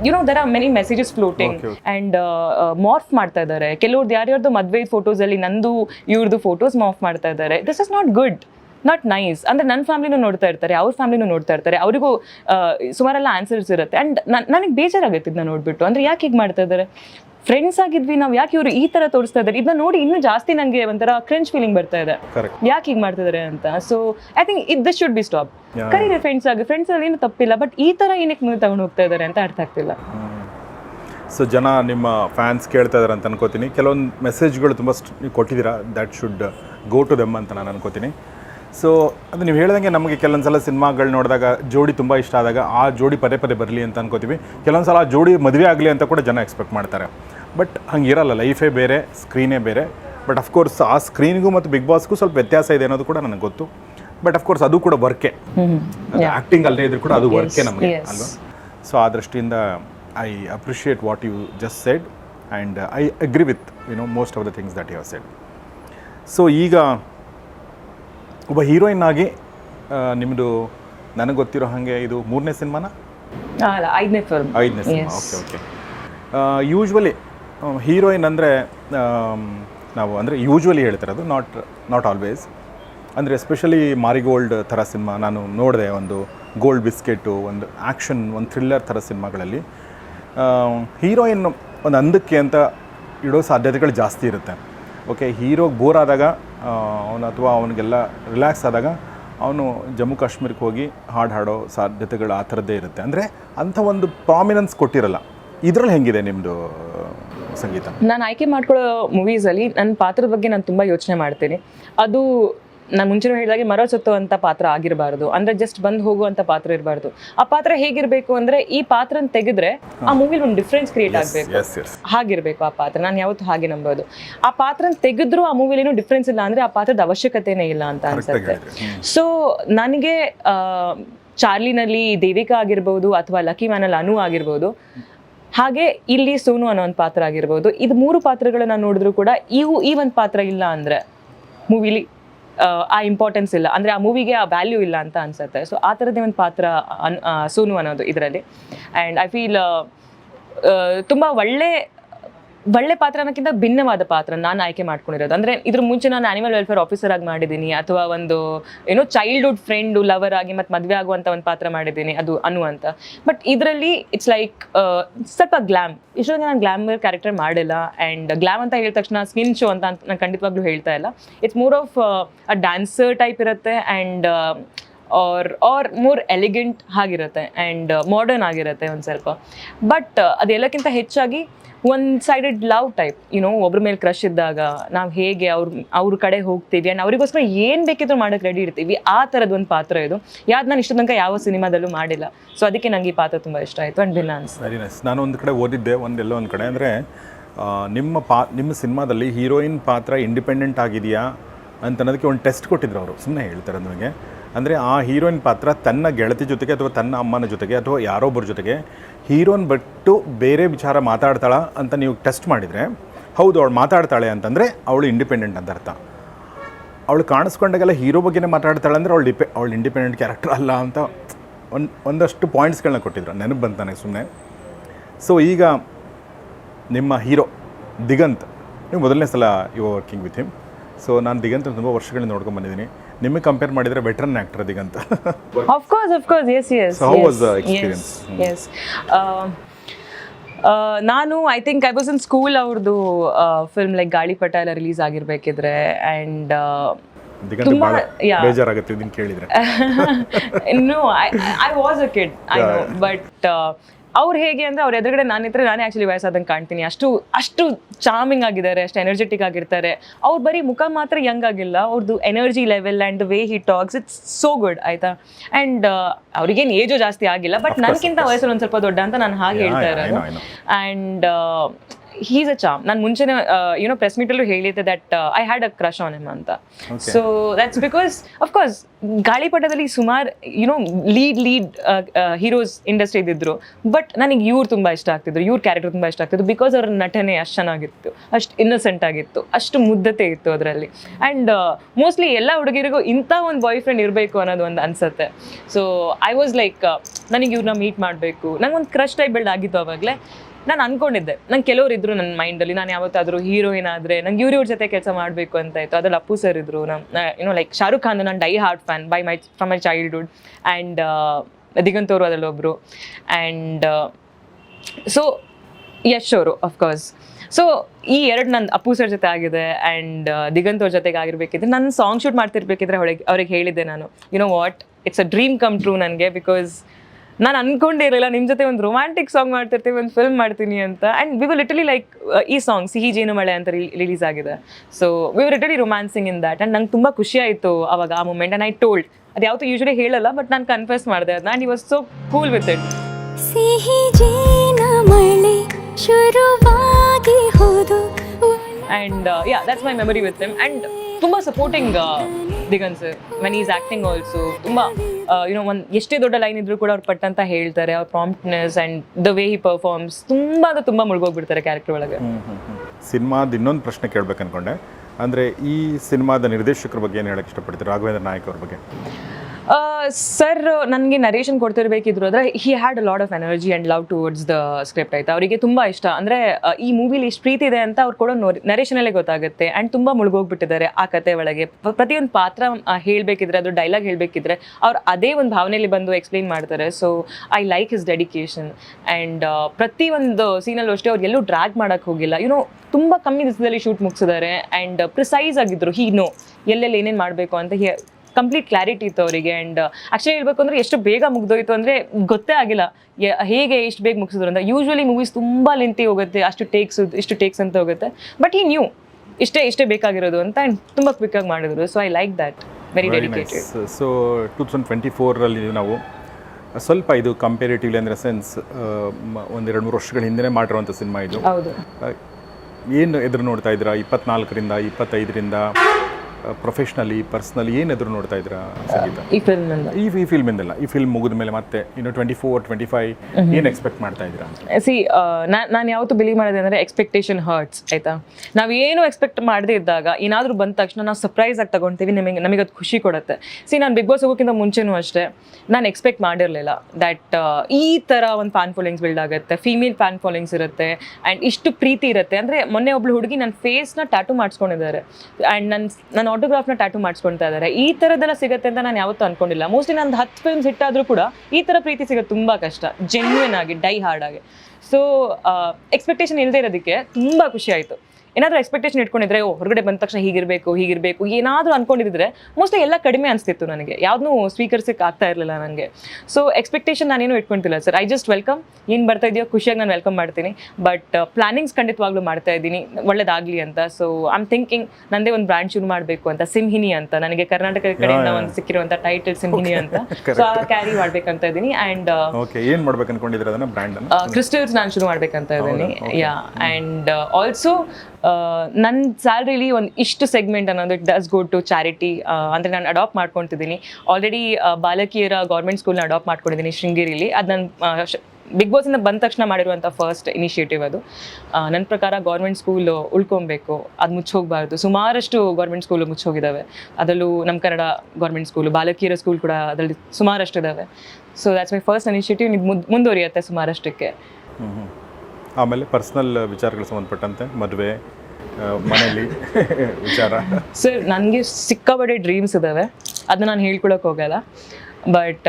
you know there are many messages floating and morph ಮಾಡ್ತಾ ಇದ್ದಾರೆ ಕೆಲವ್ರದ್ದು ಯಾರ್ಯಾರ್ದು ಮದ್ವೆ ಫೋಟೋಸ್ ಅಲ್ಲಿ ನಂದು ಇವ್ರದ್ದು ಫೋಟೋಸ್ ಮಾರ್ಫ್ ಮಾಡ್ತಾ ಇದ್ದಾರೆ this is not good not nice ಅಂದರೆ ನನ್ನ ಫ್ಯಾಮಿಲಿನೂ ನೋಡ್ತಾ ಇರ್ತಾರೆ ಅವ್ರ ಫ್ಯಾಮಿಲಿನೂ ನೋಡ್ತಾ ಇರ್ತಾರೆ. ಅವರಿಗೂ ಸುಮಾರೆಲ್ಲ ಆನ್ಸರ್ಸ್ ಇರುತ್ತೆ. ಆ್ಯಂಡ್ ನನಗೆ ಬೇಜಾರಾಗುತ್ತೆ ಇದನ್ನ ನೋಡಿಬಿಟ್ಟು. ಅಂದರೆ ಯಾಕೆ ಹೀಗೆ ಮಾಡ್ತಾ ಇದ್ದಾರೆ ಫ್ರೆಂಡ್ಸ್ ಆಗಿದ್ವಿ ನಾವು ಯಾಕೆ ಇವರು ಈ ತರ ತೋರಿಸ್ತಾ ಇದ್ದಾರೆ ಇದನ್ನ ನೋಡಿ ಇನ್ನೂ ಜಾಸ್ತಿ ನನಗೆ ಒಂಥರ ಕ್ರೆಂಚ್ ಫೀಲಿಂಗ್ ಬರ್ತಾ ಇದೆ. ಯಾಕೆ ಹೀಗೆ ಮಾಡ್ತಿದ್ದಾರೆ ಅಂತ. ಸೊ ಐ ಥಿಂಕ್ ಇದ್ ದಿಸ್ ಶುಡ್ ಬಿ ಸ್ಟಾಪ್. ಕರೀರಿ ಫ್ರೆಂಡ್ಸ್ ಆಗಿ. ಫ್ರೆಂಡ್ಸ್ ಅಲ್ಲಿ ಏನು ತಪ್ಪಿಲ್ಲ. ಬಟ್ ಈ ತರ ಏನಕ್ಕೆ ಮುಂದೆ ತಗೊಂಡು ಹೋಗ್ತಾ ಇದ್ದಾರೆ ಅಂತ ಅರ್ಥ ಆಗ್ತಿಲ್ಲ. ಸೊ ಜನ ನಿಮ್ಮ ಫ್ಯಾನ್ಸ್ ಕೇಳ್ತಾ ಇದಾರೆ ಅಂತ ಅನ್ಕೋತೀನಿ. ಕೆಲವೊಂದು ಮೆಸೇಜ್ಗಳು ತುಂಬ ನೀವು ಕೊಟ್ಟಿದ್ದೀರಾ? That should go to them ಅಂತ ನಾನು ಅನ್ಕೋತೀನಿ. ಸೊ ಅದು ನೀವು ಹೇಳ್ದಂಗೆ ನಮಗೆ ಕೆಲವೊಂದು ಸಲ ಸಿನಿಮಾಗಳು ನೋಡಿದಾಗ ಜೋಡಿ ತುಂಬ ಇಷ್ಟ ಆದಾಗ ಆ ಜೋಡಿ ಪದೇ ಪದೇ ಬರಲಿ ಅಂತ ಅನ್ಕೋತೀವಿ. ಕೆಲವೊಂದು ಸಲ ಆ ಜೋಡಿ ಮದುವೆ ಆಗಲಿ ಅಂತ ಕೂಡ ಜನ ಎಕ್ಸ್ಪೆಕ್ಟ್ ಮಾಡ್ತಾರೆ. ಬಟ್ ಹಂಗಿರಲ್ಲ ಲೈಫೇ ಬೇರೆ ಸ್ಕ್ರೀನೇ ಬೇರೆ. ಬಟ್ ಅಫ್ಕೋರ್ಸ್ ಆ ಸ್ಕ್ರೀನ್ಗೂ ಮತ್ತು ಬಿಗ್ ಬಾಸ್ಗೂ ಸ್ವಲ್ಪ ವ್ಯತ್ಯಾಸ ಇದೆ ಅನ್ನೋದು ಕೂಡ ನನಗೆ ಗೊತ್ತು. ಬಟ್ ಅಫ್ಕೋರ್ಸ್ ಅದು ಕೂಡ ವರ್ಕೆ ಆ್ಯಕ್ಟಿಂಗ್ ಅಲ್ಲದೆ ಇದ್ರೂ ಕೂಡ ಅದು ವರ್ಕೆ ನಮಗೆ. ಅಲ್ವಾ? ಸೊ ಆ ದೃಷ್ಟಿಯಿಂದ I appreciate what you just said and I agree with you know most of the things that you said so ಈಗ ಒಬ್ಬ ಹೀರೋಯಿನ್ ಆಗಿ ನಿಮ್ಮದು ನನಗೆ ಗೊತ್ತಿರೋ ಹಾಗೆ ಇದು ಮೂರನೇ ಸಿನಿಮಾನ? ಅಲ್ಲ ಐದನೇ ಫಿಲ್ಮ್ ಐದನೇ cinema okay okay usually heroine ಅಂದರೆ ನಾವು ಅಂದರೆ ಯೂಶ್ವಲಿ ಹೇಳ್ತಿರೋದು ನಾಟ್ ನಾಟ್ ಆಲ್ವೇಸ್ ಅಂದರೆ ಎಸ್ಪೆಷಲಿ ಮಾರಿಗೋಲ್ಡ್ ಥರ ಸಿನಿಮಾ ನಾನು ನೋಡಿದೆ ಒಂದು ಗೋಲ್ಡ್ ಬಿಸ್ಕೆಟು ಒಂದು ಆ್ಯಕ್ಷನ್ ಒಂದು ಥ್ರಿಲ್ಲರ್ ಥರ ಸಿನಿಮಾಗಳಲ್ಲಿ. ಹೀರೋಯಿನ್ ಒಂದು ಅಂದಕ್ಕೆ ಅಂತ ಇಡೋ ಸಾಧ್ಯತೆಗಳು ಜಾಸ್ತಿ ಇರುತ್ತೆ. ಓಕೆ ಹೀರೋಗೆ ಬೋರ್ ಆದಾಗ ಅವನು ಅಥವಾ ಅವನಿಗೆಲ್ಲ ರಿಲ್ಯಾಕ್ಸ್ ಆದಾಗ ಅವನು ಜಮ್ಮು ಕಾಶ್ಮೀರಕ್ಕೆ ಹೋಗಿ ಹಾಡು ಹಾಡೋ ಸಾಧ್ಯತೆಗಳು ಆ ಥರದ್ದೇ ಇರುತ್ತೆ. ಅಂದರೆ ಅಂಥ ಒಂದು ಪ್ರಾಮಿನೆನ್ಸ್ ಕೊಟ್ಟಿರಲ್ಲ. ಇದರಲ್ಲಿ ಹೆಂಗಿದೆ ನಿಮ್ಮದು ಸಂಗೀತ? ನಾನು ಆಯ್ಕೆ ಮಾಡ್ಕೊಳ್ಳೋ ಮೂವೀಸಲ್ಲಿ ನನ್ನ ಪಾತ್ರದ ಬಗ್ಗೆ ನಾನು ತುಂಬ ಯೋಚನೆ ಮಾಡ್ತೀನಿ. ಅದು ನಾನು ಮುಂಚೆನೂ ಹೇಳಿದಾಗೆ ಮರ ಸುತ್ತುವಂಥ ಪಾತ್ರ ಆಗಿರಬಾರ್ದು. ಅಂದರೆ ಜಸ್ಟ್ ಬಂದು ಹೋಗುವಂಥ ಪಾತ್ರ ಇರಬಾರ್ದು. ಆ ಪಾತ್ರ ಹೇಗಿರಬೇಕು ಅಂದರೆ ಈ ಪಾತ್ರನ ತೆಗೆದ್ರೆ ಆ ಮೂವಿಲಿ ಒಂದು ಡಿಫ್ರೆನ್ಸ್ ಕ್ರಿಯೇಟ್ ಆಗಬೇಕು. ಹಾಗಿರ್ಬೇಕು ಆ ಪಾತ್ರ. ನಾನು ಯಾವತ್ತೂ ಹಾಗೆ ನಂಬೋದು ಆ ಪಾತ್ರನ ತೆಗೆದ್ರೂ ಆ ಮೂವಿಲೇನು ಡಿಫ್ರೆನ್ಸ್ ಇಲ್ಲ ಅಂದರೆ ಆ ಪಾತ್ರದ ಅವಶ್ಯಕತೆನೇ ಇಲ್ಲ ಅಂತ ಅನ್ಸುತ್ತೆ. ಸೊ ನನಗೆ ಆ, ಚಾರ್ಲಿನಲ್ಲಿ ದೇವಿಕಾ ಆಗಿರ್ಬೋದು ಅಥವಾ ಲಕ್ಕಿ ಮ್ಯಾನಲ್ಲಿ ಅನು ಆಗಿರ್ಬೋದು. ಹಾಗೆ ಇಲ್ಲಿ ಸೋನು ಅನ್ನೋ ಒಂದು ಪಾತ್ರ ಆಗಿರ್ಬೋದು. ಇದು ಮೂರು ಪಾತ್ರಗಳನ್ನ ನೋಡಿದ್ರು ಕೂಡ ಇವು ಈ ಒಂದು ಪಾತ್ರ ಇಲ್ಲ ಅಂದ್ರೆ ಮೂವಿಲಿ ಆ ಇಂಪಾರ್ಟೆನ್ಸ್ ಇಲ್ಲ. ಅಂದರೆ ಆ ಮೂವಿಗೆ ಆ ವ್ಯಾಲ್ಯೂ ಇಲ್ಲ ಅಂತ ಅನ್ಸುತ್ತೆ. ಸೊ ಆ ಥರದ್ದೇ ಒಂದು ಪಾತ್ರ ಅನ್ ಸೋನು ಅನ್ನೋದು ಇದರಲ್ಲಿ. ಆ್ಯಂಡ್ ಐ ಫೀಲ್ ತುಂಬ ಒಳ್ಳೆ ಒಳ್ಳೆ ಪಾತ್ರ ಅನ್ನೋಕ್ಕಿಂತ ಭಿನ್ನವಾದ ಪಾತ್ರ ನಾನು ಆಯ್ಕೆ ಮಾಡ್ಕೊಂಡಿರೋದು. ಅಂದರೆ ಇದ್ರ ಮುಂಚೆ ನಾನು ಆನಿಮಲ್ ವೆಲ್ಫೇರ್ ಆಫೀಸರ್ ಆಗಿ ಮಾಡಿದ್ದೀನಿ, ಅಥವಾ ಒಂದು, ಏನೋ ಚೈಲ್ಡ್ಹುಡ್ ಫ್ರೆಂಡ್ ಲವರ್ ಆಗಿ ಮತ್ತೆ ಮದುವೆ ಆಗುವಂಥ ಒಂದು ಪಾತ್ರ ಮಾಡಿದ್ದೀನಿ, ಅದು ಅನು ಅಂತ. ಬಟ್ ಇದರಲ್ಲಿ ಇಟ್ಸ್ ಲೈಕ್ ಸ್ವಲ್ಪ ಗ್ಲಾಮ್ ಇಷ್ಟೊಂದು ನಾನು ಗ್ಲಾಮರ್ ಕ್ಯಾರೆಕ್ಟರ್ ಮಾಡಿಲ್ಲ ಆ್ಯಂಡ್ ಗ್ಲಾಮ್ ಅಂತ ಹೇಳಿದ ತಕ್ಷಣ ಸ್ಕಿನ್ ಶೋ ಅಂತ ನಾನು ಖಂಡಿತವಾಗ್ಲೂ ಹೇಳ್ತಾ ಇಲ್ಲ. It's more of a dancer type ಇರುತ್ತೆ and or or more elegant ಆಗಿರುತ್ತೆ ಆ್ಯಂಡ್ ಮಾಡರ್ನ್ ಆಗಿರುತ್ತೆ ಒಂದು ಸ್ವಲ್ಪ. ಬಟ್ ಅದೆಲ್ಲಕ್ಕಿಂತ ಹೆಚ್ಚಾಗಿ one sided love type you know ಒಬ್ರ ಮೇಲೆ ಕ್ರಶ್ ಇದ್ದಾಗ ನಾವು ಹೇಗೆ ಅವ್ರ ಅವ್ರ ಕಡೆ ಹೋಗ್ತೀವಿ ಆ್ಯಂಡ್ ಅವರಿಗೋಸ್ಕರ ಏನು ಬೇಕಿದ್ರು ಮಾಡೋಕ್ಕೆ ರೆಡಿ ಇರ್ತೀವಿ. ಆ ಥರದ ಒಂದು ಪಾತ್ರ ಇದು. ಯಾವ್ದು ನಾನು ಇಷ್ಟು ತನಕ ಯಾವ ಸಿನಿಮಾದಲ್ಲೂ ಮಾಡಿಲ್ಲ. ಸೊ ಅದಕ್ಕೆ ನನಗೆ ಈ ಪಾತ್ರ ತುಂಬ ಇಷ್ಟ ಆಯಿತು ಆ್ಯಂಡ್ ಭಿನ್ನ ಅನ್ಸ್ ವೆರಿ ನೈಸ್ ನಾನು ಒಂದು ಕಡೆ ಓದಿದ್ದೆ ಒಂದೆಲ್ಲೋ ಒಂದು ಕಡೆ. ಅಂದರೆ ನಿಮ್ಮ ಪಾ, ನಿಮ್ಮ ಸಿನಿಮಾದಲ್ಲಿ ಹೀರೋಯಿನ್ ಪಾತ್ರ ಇಂಡಿಪೆಂಡೆಂಟ್ ಆಗಿದೆಯಾ ಅಂತ ಅನ್ನೋದಕ್ಕೆ ಒಂದು ಟೆಸ್ಟ್ ಕೊಟ್ಟಿದ್ರು ಅವರು. ಸುಮ್ಮನೆ ಹೇಳ್ತಾರೆ ನನಗೆ ಅಂದರೆ ಆ ಹೀರೋಯಿನ್ ಪಾತ್ರ ತನ್ನ ಗೆಳತಿ ಜೊತೆಗೆ ಅಥವಾ ತನ್ನ ಅಮ್ಮನ ಜೊತೆಗೆ ಅಥವಾ ಯಾರೊಬ್ಬರ ಜೊತೆಗೆ ಹೀರೋನ್ ಬಿಟ್ಟು ಬೇರೆ ವಿಚಾರ ಮಾತಾಡ್ತಾಳ ಅಂತ ನೀವು ಟೆಸ್ಟ್ ಮಾಡಿದರೆ, ಹೌದು, ಅವಳು ಮಾತಾಡ್ತಾಳೆ ಅಂತಂದರೆ ಅವಳು ಇಂಡಿಪೆಂಡೆಂಟ್ ಅಂತ ಅರ್ಥ. ಅವಳು ಕಾಣಿಸ್ಕೊಂಡಾಗೆಲ್ಲ ಹೀರೋ ಬಗ್ಗೆನೇ ಮಾತಾಡ್ತಾಳೆ ಅಂದರೆ ಅವಳು ಡಿಪೆ, ಅವಳು ಇಂಡಿಪೆಂಡೆಂಟ್ ಕ್ಯಾರೆಕ್ಟರ್ ಅಲ್ಲ ಅಂತ ಒಂದು, ಒಂದಷ್ಟು ಪಾಯಿಂಟ್ಸ್ಗಳನ್ನ ಕೊಟ್ಟಿದ್ರು. ನೆನಪು ಬಂತಾನೆ ಸುಮ್ಮನೆ ಸೊ ಈಗ ನಿಮ್ಮ ಹೀರೋ ದಿಗಂತ್, ನೀವು ಮೊದಲನೇ ಸಲ you working with him so ನಾನು ದಿಗಂತ್ ತುಂಬ ವರ್ಷಗಳಿಂದ ನೋಡ್ಕೊಂಡು ಬಂದಿದ್ದೀನಿ. ನಿಮಗೆ ಕಂಪೇರ್ ಮಾಡಿದ್ರೆ veteran actor ಅದಿಗಂತ of course of course yes yes how was the experience? Yes ನಾನು I think I was in school ಅವ್ರದ್ದು ಫಿಲ್ಮ್ ಲೈಕ್ ಗಾಳಿಪಟ ಎಲ್ಲ ರಿಲೀಸ್ ಆಗಿರ್ಬೇಕಿದ್ರೆ ಆ್ಯಂಡ್ yeah. ಬೇಜಾರಾಗುತ್ತೆ ಕೇಳಿದರೆ. No I was a kid I know but ಅವ್ರು ಹೇಗೆ ಅಂದ್ರೆ ಅವ್ರ ಎದುರುಗಡೆ ನಾನು ಇದ್ರೆ ನಾನೇ ಆಕ್ಚುಲಿ ವಯಸ್ಸಾದಂಗೆ ಕಾಣ್ತೀನಿ. ಅಷ್ಟು ಅಷ್ಟು ಚಾರ್ಮಿಂಗ್ ಆಗಿದ್ದಾರೆ ಅಷ್ಟು ಎನರ್ಜೆಟಿಕ್ ಆಗಿರ್ತಾರೆ. ಅವ್ರು ಬರೀ ಮುಖ ಮಾತ್ರ ಯಂಗ್ ಆಗಿಲ್ಲ ಅವ್ರದ್ದು energy level and the way he talks it's so good ಆಯ್ತಾ? ಆ್ಯಂಡ್ ಅವ್ರಿಗೇನು ಏಜು ಜಾಸ್ತಿ ಆಗಿಲ್ಲ ಬಟ್ ನನಗಿಂತ ವಯಸ್ಸಲ್ಲಿ ಒಂದು ಸ್ವಲ್ಪ ದೊಡ್ಡ ಅಂತ ನಾನು ಹಾಗೆ ಹೇಳ್ತಾ ಇರೋದು. ಆ್ಯಂಡ್ ಹೀಸ್ ಅ ಚಾಮ್ ನಾನು ಮುಂಚೆನೆ ಯುನೋ ಪ್ರೆಸ್ ಮೀಟಲ್ಲೂ ಹೇಳಿದ್ದೆ that I had a crush on him ಅಂತ. So that's because of course ಗಾಳಿಪಟದಲ್ಲಿ ಸುಮಾರು you know lead lead heroes industry ಇದ್ದಿದ್ರು but ನನಗೆ ಇವ್ರು ತುಂಬ ಇಷ್ಟ ಆಗ್ತಿದ್ರು. ಇವ್ರ ಕ್ಯಾರೆಕ್ಟರ್ ತುಂಬ ಇಷ್ಟ ಆಗ್ತಿದ್ರು ಬಿಕಾಸ್ ಅವ್ರ ನಟನೆ ಅಷ್ಟು ಚೆನ್ನಾಗಿತ್ತು. ಅಷ್ಟು ಇನ್ನೊಸೆಂಟ್ ಆಗಿತ್ತು. ಅಷ್ಟು ಮುದ್ದತೆ ಇತ್ತು ಅದರಲ್ಲಿ. ಆ್ಯಂಡ್ ಮೋಸ್ಟ್ಲಿ ಎಲ್ಲ ಹುಡುಗಿರಿಗೂ ಇಂಥ ಒಂದು ಬಾಯ್ ಫ್ರೆಂಡ್ ಇರಬೇಕು ಅನ್ನೋದು ಒಂದು ಅನ್ಸುತ್ತೆ. ಸೊ ಐ ವಾಸ್ ಲೈಕ್ ನನಗೆ ಇವ್ರನ್ನ ಮೀಟ್ ಮಾಡಬೇಕು. ನಂಗೆ ಒಂದು ಕ್ರಶ್ ಟೈಪ್ ಬಿಲ್ಡ್ ಆಗಿತ್ತು ಅವಾಗಲೇ. ನಾನು ಅನ್ಕೊಂಡಿದ್ದೆ. ನಂಗೆ ಕೆಲವರು ಇದ್ರು ನನ್ನ ಮೈಂಡಲ್ಲಿ ನಾನು ಯಾವತ್ತಾದರೂ ಹೀರೋಯಿನ್ ಆದರೆ ನಂಗೆ ಇವ್ರ ಇವ್ರ ಜೊತೆ ಕೆಲಸ ಮಾಡಬೇಕು ಅಂತ ಇತ್ತು. ಅದ್ರಲ್ಲಿ ಅಪ್ಪು ಸರ್ ಇದ್ರು. ನಮ್ಮ ಯುನೋ ಲೈಕ್ ಶಾರುಖ್ ಖಾನ್ ನಾನು die hard fan by my from my childhood and ದಿಗಂತೋರು ಅದರಲ್ಲಿ ಒಬ್ಬರು ಆ್ಯಂಡ್ ಸೊ ಯಶ್ ಅವರು ಅಫ್ಕೋರ್ಸ್ ಸೊ ಈ ಎರಡು ನನ್ನ ಅಪ್ಪು ಸರ್ ಜೊತೆ ಆಗಿದೆ. ಆ್ಯಂಡ್ ದಿಗಂತ್ ಅವ್ರ ಜೊತೆಗೆ ಆಗಿರ್ಬೇಕಿದ್ರೆ ನಾನು ಸಾಂಗ್ ಶೂಟ್ ಮಾಡ್ತಿರ್ಬೇಕಿದ್ರೆ ಅವಳಿಗೆ, ಅವ್ರಿಗೆ ಹೇಳಿದ್ದೆ ನಾನು. You know what it's a dream come true ನನಗೆ ಬಿಕಾಸ್ ನಾನು ಅನ್ಕೊಂಡಿರಲಿಲ್ಲ ನಿಮ್ಮ ಜೊತೆ ಒಂದು ರೊಮ್ಯಾಂಟಿಕ್ ಸಾಂಗ್ ಮಾಡ್ತಿರ್ತೀವಿ ಒಂದು ಫಿಲ್ಮ್ ಮಾಡ್ತೀನಿ ಅಂತ. And we will literally like ಈ ಸಾಂಗ್ ಸಿಹಿ ಜೇನು ಮಳೆ ಅಂತ ರಿಲೀಸ್ ಆಗಿದೆ. So we will literally romancing in that and ನಂಗೆ ತುಂಬ ಖುಷಿ ಆಯಿತು ಅವಾಗ ಆ ಮೂಮೆಂಟ್ ಆ್ಯಂಡ್ ಐ ಟೋಲ್ಡ್ ಅದು ಯಾವತ್ತೂ ಯೂಶ್ವಲಿ ಹೇಳಲ್ಲ ಬಟ್ ನಾನು ಕನ್ಫ್ಯೂಸ್ ಮಾಡಿದೆ ಅದನ್ನ and was so cool with it Sihi Jenu Male ಶುರುವಾಗಿ ಹೋದು. And yeah that's my memory with him and ತುಂಬ supporting Diganth sir when is acting also ತುಂಬ ಯುನೋ ಒಂದು ಎಷ್ಟೇ ದೊಡ್ಡ ಲೈನ್ ಇದ್ರೂ ಕೂಡ ಅವ್ರು ಪಟ್ಟಂತ ಹೇಳ್ತಾರೆ, ಅವ್ರ promptness and the way he performs ತುಂಬ ಅಂದ್ರೆ ತುಂಬ ಮುಳುಗೋಗ್ಬಿಡ್ತಾರೆ ಕ್ಯಾರೆಕ್ಟರ್ ಒಳಗೆ. ಸಿನಿಮಾದ ಇನ್ನೊಂದು ಪ್ರಶ್ನೆ ಕೇಳ್ಬೇಕು ಅನ್ಕೊಂಡೆ ಅಂದರೆ ಈ ಸಿನಿಮಾದ ನಿರ್ದೇಶಕರ ಬಗ್ಗೆ ಏನು ಹೇಳಕ್ಕೆ ಇಷ್ಟಪಡ್ತೀರಿ? ರಾಘವೇಂದ್ರ ನಾಯಕ್ ಅವ್ರ ಬಗ್ಗೆ. ಸರ್ ನನಗೆ ನರೇಷನ್ ಕೊಡ್ತಿರ್ಬೇಕಿದ್ರು ಅಂದರೆ he had a lot of energy and love towards the script ಆಯ್ತಾ? ಅವರಿಗೆ ತುಂಬ ಇಷ್ಟ. ಅಂದರೆ ಈ ಮೂವಿಲಿ ಇಷ್ಟು ಪ್ರೀತಿ ಇದೆ ಅಂತ ಅವ್ರು ಕೊಡೋ ನರೇಷನಲ್ಲೇ ಗೊತ್ತಾಗುತ್ತೆ. ಆ್ಯಂಡ್ ತುಂಬ ಮುಳುಗೋಗ್ಬಿಟ್ಟಿದ್ದಾರೆ ಆ ಕತೆ ಒಳಗೆ. ಪ್ರತಿಯೊಂದು ಪಾತ್ರ ಹೇಳಬೇಕಿದ್ರೆ, ಅದು ಡೈಲಾಗ್ ಹೇಳಬೇಕಿದ್ರೆ ಅವ್ರು ಅದೇ ಒಂದು ಭಾವನೆಯಲ್ಲಿ ಬಂದು ಎಕ್ಸ್ಪ್ಲೈನ್ ಮಾಡ್ತಾರೆ. So I like his dedication and ಪ್ರತಿ ಒಂದು ಸೀನಲ್ಲೂ ಅಷ್ಟೇ ಅವ್ರು ಎಲ್ಲೂ ಡ್ರ್ಯಾಗ್ ಮಾಡೋಕ್ಕೆ ಹೋಗಿಲ್ಲ. ಯುನೋ ತುಂಬ ಕಮ್ಮಿ ದಿವಸದಲ್ಲಿ ಶೂಟ್ ಮುಗಿಸಿದ್ದಾರೆ. ಆ್ಯಂಡ್ ಪ್ರಿಸೈಸ್ ಆಗಿದ್ರು. ಹೀ ನೋ ಎಲ್ಲೆಲ್ಲಿ ಏನೇನು ಮಾಡಬೇಕು ಅಂತ ಹಿ ಕಂಪ್ಲೀಟ್ ಕ್ಲಾರಿಟಿ ಇತ್ತು ಅವರಿಗೆ. ಆ್ಯಂಡ್ ಆ್ಯಕ್ಚುಲಿ ಹೇಳ್ಬೇಕು ಅಂದರೆ ಎಷ್ಟು ಬೇಗ ಮುಗ್ದೋಯ್ತು ಅಂದರೆ ಗೊತ್ತೇ ಆಗಿಲ್ಲ. ಹೇಗೆ ಇಷ್ಟು ಬೇಗ ಮುಗಿಸಿದ್ರು ಅಂತ. ಯೂಶ್ವಲಿ ಮೂವೀಸ್ ತುಂಬ ಲೆಂತಿ ಹೋಗುತ್ತೆ ಅಷ್ಟು ಟೇಕ್ಸ್ ಇಷ್ಟು ಟೇಕ್ಸ್ ಅಂತ ಹೋಗುತ್ತೆ. ಬಟ್ ಈ ನ್ಯೂ ಇಷ್ಟೇ ಇಷ್ಟೇ ಬೇಕಾಗಿರೋದು ಅಂತ ಆ್ಯಂಡ್ ತುಂಬ ಕ್ವಿಕ್ಕಾಗಿ ಮಾಡಿದ್ರು. So I like that very dedicated so two thousand twenty ಫೋರಲ್ಲಿ ನಾವು ಸ್ವಲ್ಪ ಇದು ಕಂಪೇರಿಟಿವ್ಲಿ ಅಂದರೆ ಸೆನ್ಸ್ ಒಂದೆರಡು ಮೂರು ವರ್ಷಗಳ ಹಿಂದೆ ಮಾಡಿರುವಂಥ ಸಿನಿಮಾ ಇದು. ಹೌದು. ಏನು ಎದುರು ನೋಡ್ತಾ ಇದ್ದೀರಾ? ಇಪ್ಪತ್ನಾಲ್ಕರಿಂದ ಇಪ್ಪತ್ತೈದರಿಂದ? ಪ್ರೊಫೆಷ್ನಲಿ ಪರ್ಸ್ನಲಿ ಏನು ಎದುರು ನೋಡ್ತಾ ಇದ್ದೀರಾ ಸಂಗೀತ? ಈ ಫಿಲ್ಮ್ ಈ ಈ ಫಿಲ್ಮಿಂದಲ್ಲ. ಈ ಫಿಲ್ಮ್ ಮುಗಿದ ಮೇಲೆ ಮತ್ತೆ ಇನ್ನು ಟ್ವೆಂಟಿ ಫೋರ್ ಟ್ವೆಂಟಿ ಫೈವ್ ಏನು ಎಕ್ಸ್ಪೆಕ್ಟ್ ಮಾಡ್ತಾ ಇದ್ದೀರಾ ಸಿ ನಾನು ಯಾವತ್ತು ಬಿಲೀವ್ ಮಾಡಿದೆ ಅಂದರೆ ಎಕ್ಸ್ಪೆಕ್ಟೇಷನ್ ಹರ್ಟ್ಸ್ ಆಯ್ತಾ? ನಾವು ಏನು ಎಕ್ಸ್ಪೆಕ್ಟ್ ಮಾಡದೇ ಇದ್ದಾಗ ಏನಾದರೂ ಬಂದ ತಕ್ಷಣ ನಾವು ಸರ್ಪ್ರೈಸ್ ಆಗಿ ತಗೊಳ್ತೀವಿ ನಿಮಗೆ ನಮಗೆ ಅದು ಖುಷಿ ಕೊಡುತ್ತೆ. ಸಿ ನಾನು ಬಿಗ್ ಬಾಸ್ ಹೋಗೋಕ್ಕಿಂತ ಮುಂಚೆನೂ ಅಷ್ಟೇ ನಾನು ಎಕ್ಸ್ಪೆಕ್ಟ್ ಮಾಡಿರಲಿಲ್ಲ ದ್ಯಾಟ್ ಈ ಥರ ಒಂದು ಫ್ಯಾನ್ ಫಾಲೋಯಿಂಗ್ಸ್ ಬಿಲ್ಡ್ ಆಗುತ್ತೆ ಫೀಮೇಲ್ ಫ್ಯಾನ್ ಫಾಲೋಯಿಂಗ್ಸ್ ಇರುತ್ತೆ ಆ್ಯಂಡ್ ಇಷ್ಟು ಪ್ರೀತಿ ಇರುತ್ತೆ. ಅಂದರೆ ಮೊನ್ನೆ ಒಬ್ಳು ಹುಡುಗಿ ನನ್ನ ಫೇಸ್ನ ಟ್ಯಾಟು ಮಾಡಿಸ್ಕೊಂಡಿದ್ದಾರೆ. ಆ್ಯಂಡ್ ನನ್ನ ನನ್ನ ಆಟೋಗ್ರಾಫ್ನ ಟ್ಯಾಟೂ ಮಾಡಿಸ್ಕೊಳ್ತಾ ಇದ್ದಾರೆ ಈ ಥರದ್ದೆಲ್ಲ ಸಿಗುತ್ತೆ ಅಂತ ನಾನು ಯಾವತ್ತೂ ಅನ್ಕೊಂಡಿಲ್ಲ. ಮೋಸ್ಟ್ಲಿ ನಂದು ಹತ್ತು ಫಿಲ್ಮ್ಸ್ ಆದ್ರೂ ಕೂಡ ಈ ಥರ ಪ್ರೀತಿ ಸಿಗೋದು ತುಂಬ ಕಷ್ಟ. ಜೆನ್ಯೂನ್ ಆಗಿ ಡೈ ಹಾರ್ಡ್ ಆಗಿ. ಸೊ ಎಕ್ಸ್ಪೆಕ್ಟೇಷನ್ ಇಲ್ಲದೆ ಇರೋದಕ್ಕೆ ತುಂಬ ಖುಷಿ ಆಯಿತು. ಏನಾದರೂ ಎಕ್ಸ್ಪೆಕ್ಟೇಷನ್ ಇಟ್ಕೊಂಡಿದ್ರೆ ಓ ಹೊರಗಡೆ ಬಂದ ತಕ್ಷಣ ಹೀಗಿರಬೇಕು ಹೀಗಿರಬೇಕು ಏನಾದರೂ ಅನ್ಕೊಂಡಿದ್ರೆ ಮೋಸ್ಟ್ಲಿ ಎಲ್ಲ ಕಡಿಮೆ ಅನಿಸ್ತಿತ್ತು ನನಗೆ. ಯಾವುದನ್ನೂ ಸ್ವೀಕರಿಸಕ್ಕೆ ಆಗ್ತಾ ಇರಲಿಲ್ಲ ನನಗೆ ಸೊ ಎಕ್ಸ್ಪೆಕ್ಟೇಷನ್ ನಾನೇನು ಇಟ್ಕೊಂತಿಲ್ಲ ಸರ್ ಐ ಜಸ್ಟ್ ವೆಲ್ಕಮ್ ಏನು ಬರ್ತಾ ಇದೆಯೋ ಖುಷಿಯಾಗಿ ನಾನು ವೆಲ್ಕಮ್ ಮಾಡ್ತೀನಿ. ಬಟ್ ಪ್ಲಾನಿಂಗ್ಸ್ ಖಂಡಿತವಾಗ್ಲೂ ಮಾಡ್ತಾ ಇದ್ದೀನಿ. ಒಳ್ಳೇದಾಗಲಿ ಅಂತ. ಸೊ ಐಮ್ ಆಮ್ ಥಿಂಕಿಂಗ್ ನಂದೇ ಒಂದು ಬ್ರ್ಯಾಂಡ್ ಶುರು ಮಾಡಬೇಕು ಅಂತ. ಸಿಂಹಿನಿ ಅಂತ. ನನಗೆ ಕರ್ನಾಟಕ ಕಡೆಯಿಂದ ಒಂದು ಸಿಕ್ಕಿರುವಂಥ ಟೈಟಲ್ ಸಿಂಹಿನಿ ಅಂತ. ಸೊ ಕ್ಯಾರಿ ಮಾಡ್ಬೇಕಂತ ಇದ್ದೀನಿ. ಆ್ಯಂಡ್ ಏನು ಮಾಡ್ಬೇಕು ಅನ್ಕೊಂಡಿದ್ರೆ ಅದನ್ನು ಕ್ರಿಸ್ಟಲ್ಸ್ ನಾನು ಶುರು ಮಾಡ್ಬೇಕಂತ ಇದ್ದೀನಿ. ಯಾ ಆ್ಯಂಡ್ ಆಲ್ಸೋ ನನ್ನ ಸ್ಯಾಲ್ರಿಲಿ ಒಂದು ಇಷ್ಟು ಸೆಗ್ಮೆಂಟ್ ಅನ್ನೋದು it does go to charity ಅಂದರೆ ನಾನು ಅಡಾಪ್ಟ್ ಮಾಡ್ಕೊತಿದ್ದೀನಿ ಆಲ್ರೆಡಿ ಬಾಲಕಿಯರ ಗೌರ್ಮೆಂಟ್ ಸ್ಕೂಲ್ನ ಅಡಾಪ್ಟ್ ಮಾಡ್ಕೊಂಡಿದ್ದೀನಿ ಶೃಂಗೇರಿಲಿ. ಅದು ನನ್ನ ಬಿಗ್ ಬಾಸಿಂದ ಬಂದ ತಕ್ಷಣ ಮಾಡಿರುವಂಥ ಫಸ್ಟ್ ಇನಿಷಿಯೇಟಿವ್ ಅದು. ನನ್ನ ಪ್ರಕಾರ ಗೌರ್ಮೆಂಟ್ ಸ್ಕೂಲ್ ಉಳ್ಕೊಬೇಕು, ಅದು ಮುಚ್ಚೋಗಬಾರ್ದು ಸುಮಾರಷ್ಟು ಗೌರ್ಮೆಂಟ್ ಸ್ಕೂಲು ಮುಚ್ಚೋಗಿದ್ದಾವೆ ಅದರಲ್ಲೂ ನಮ್ಮ ಕನ್ನಡ ಗೌರ್ಮೆಂಟ್ ಸ್ಕೂಲು ಬಾಲಕಿಯರ ಸ್ಕೂಲ್ ಕೂಡ ಅದರಲ್ಲಿ ಸುಮಾರಷ್ಟು ಇದ್ದಾವೆ so that's my first initiative ಇದು ಮುಂದುವರಿಯುತ್ತೆ ಸುಮಾರಷ್ಟಕ್ಕೆ. ಆಮೇಲೆ ಪರ್ಸ್ನಲ್ ವಿಚಾರಗಳು ಸಂಬಂಧಪಟ್ಟಂತೆ ಮದುವೆ ಮನೆಯಲ್ಲಿ ವಿಚಾರ. ಸರ್ ನನಗೆ ಸಿಕ್ಕಾಪಟ್ಟೆ ಡ್ರೀಮ್ಸ್ ಇದ್ದಾವೆ ಅದನ್ನ ನಾನು ಹೇಳ್ಕೊಳಕ್ಕೆ ಹೋಗಲ್ಲ. ಬಟ್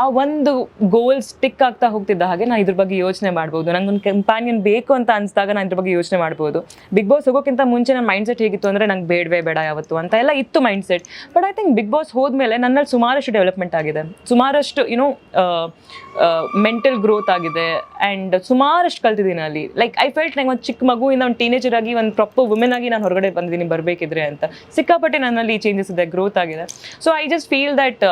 ಆ ಒಂದು ಗೋಲ್ ಸ್ಟಿಕ್ ಆಗ್ತಾ ಹೋಗ್ತಿದ್ದ ಹಾಗೆ ನಾನು ಇದ್ರ ಬಗ್ಗೆ ಯೋಚನೆ ಮಾಡ್ಬೋದು. ಒಂದು ಕಂಪ್ಯಾನಿಯನ್ ಬೇಕು ಅಂತ ಅನಿಸಿದಾಗ ನಾನು ಇದ್ರ ಬಗ್ಗೆ ಯೋಚನೆ ಮಾಡ್ಬೋದು. ಬಿಗ್ ಬಾಸ್ ಹೋಗೋಕ್ಕಿಂತ ಮುಂಚೆ ನನ್ನ ಮೈಂಡ್ ಸೆಟ್ ಹೇಗಿತ್ತು ಅಂದರೆ ನಂಗೆ ಬೇಡವೇ ಬೇಡ ಯಾವತ್ತು ಅಂತ ಎಲ್ಲ ಇತ್ತು mind set but I think big boss ಹೋದ್ಮೇಲೆ ನನ್ನಲ್ಲಿ ಸುಮಾರಷ್ಟು ಡೆವಲಪ್ಮೆಂಟ್ ಆಗಿದೆ. ಸುಮಾರಷ್ಟು ಯುನೋ ಮೆಂಟಲ್ ಗ್ರೋತ್ ಆಗಿದೆ. ಆ್ಯಂಡ್ ಸುಮಾರಷ್ಟು ಕಲ್ತಿದ್ದೀನಿ ಅಲ್ಲಿ. ಲೈಕ್ ಐ ಫೆಲ್ಟ್ ನಂಗೆ ಒಂದು ಚಿಕ್ಕ ಮಗುವಿಂದ ಒಂದು ಟೀನೇಜರ್ ಆಗಿ, ಒಂದು ಪ್ರಾಪರ್ ವುಮೆನ್ ಆಗಿ ನಾನು ಹೊರಗಡೆ ಬಂದಿದ್ದೀನಿ ಬರಬೇಕಿದ್ರೆ ಅಂತ. ಸಿಕ್ಕಾಪಟ್ಟೆ ನನ್ನಲ್ಲಿ ಚೇಂಜಸ್ ಇದೆ ಗ್ರೋತ್ ಆಗಿದೆ. So I just feel that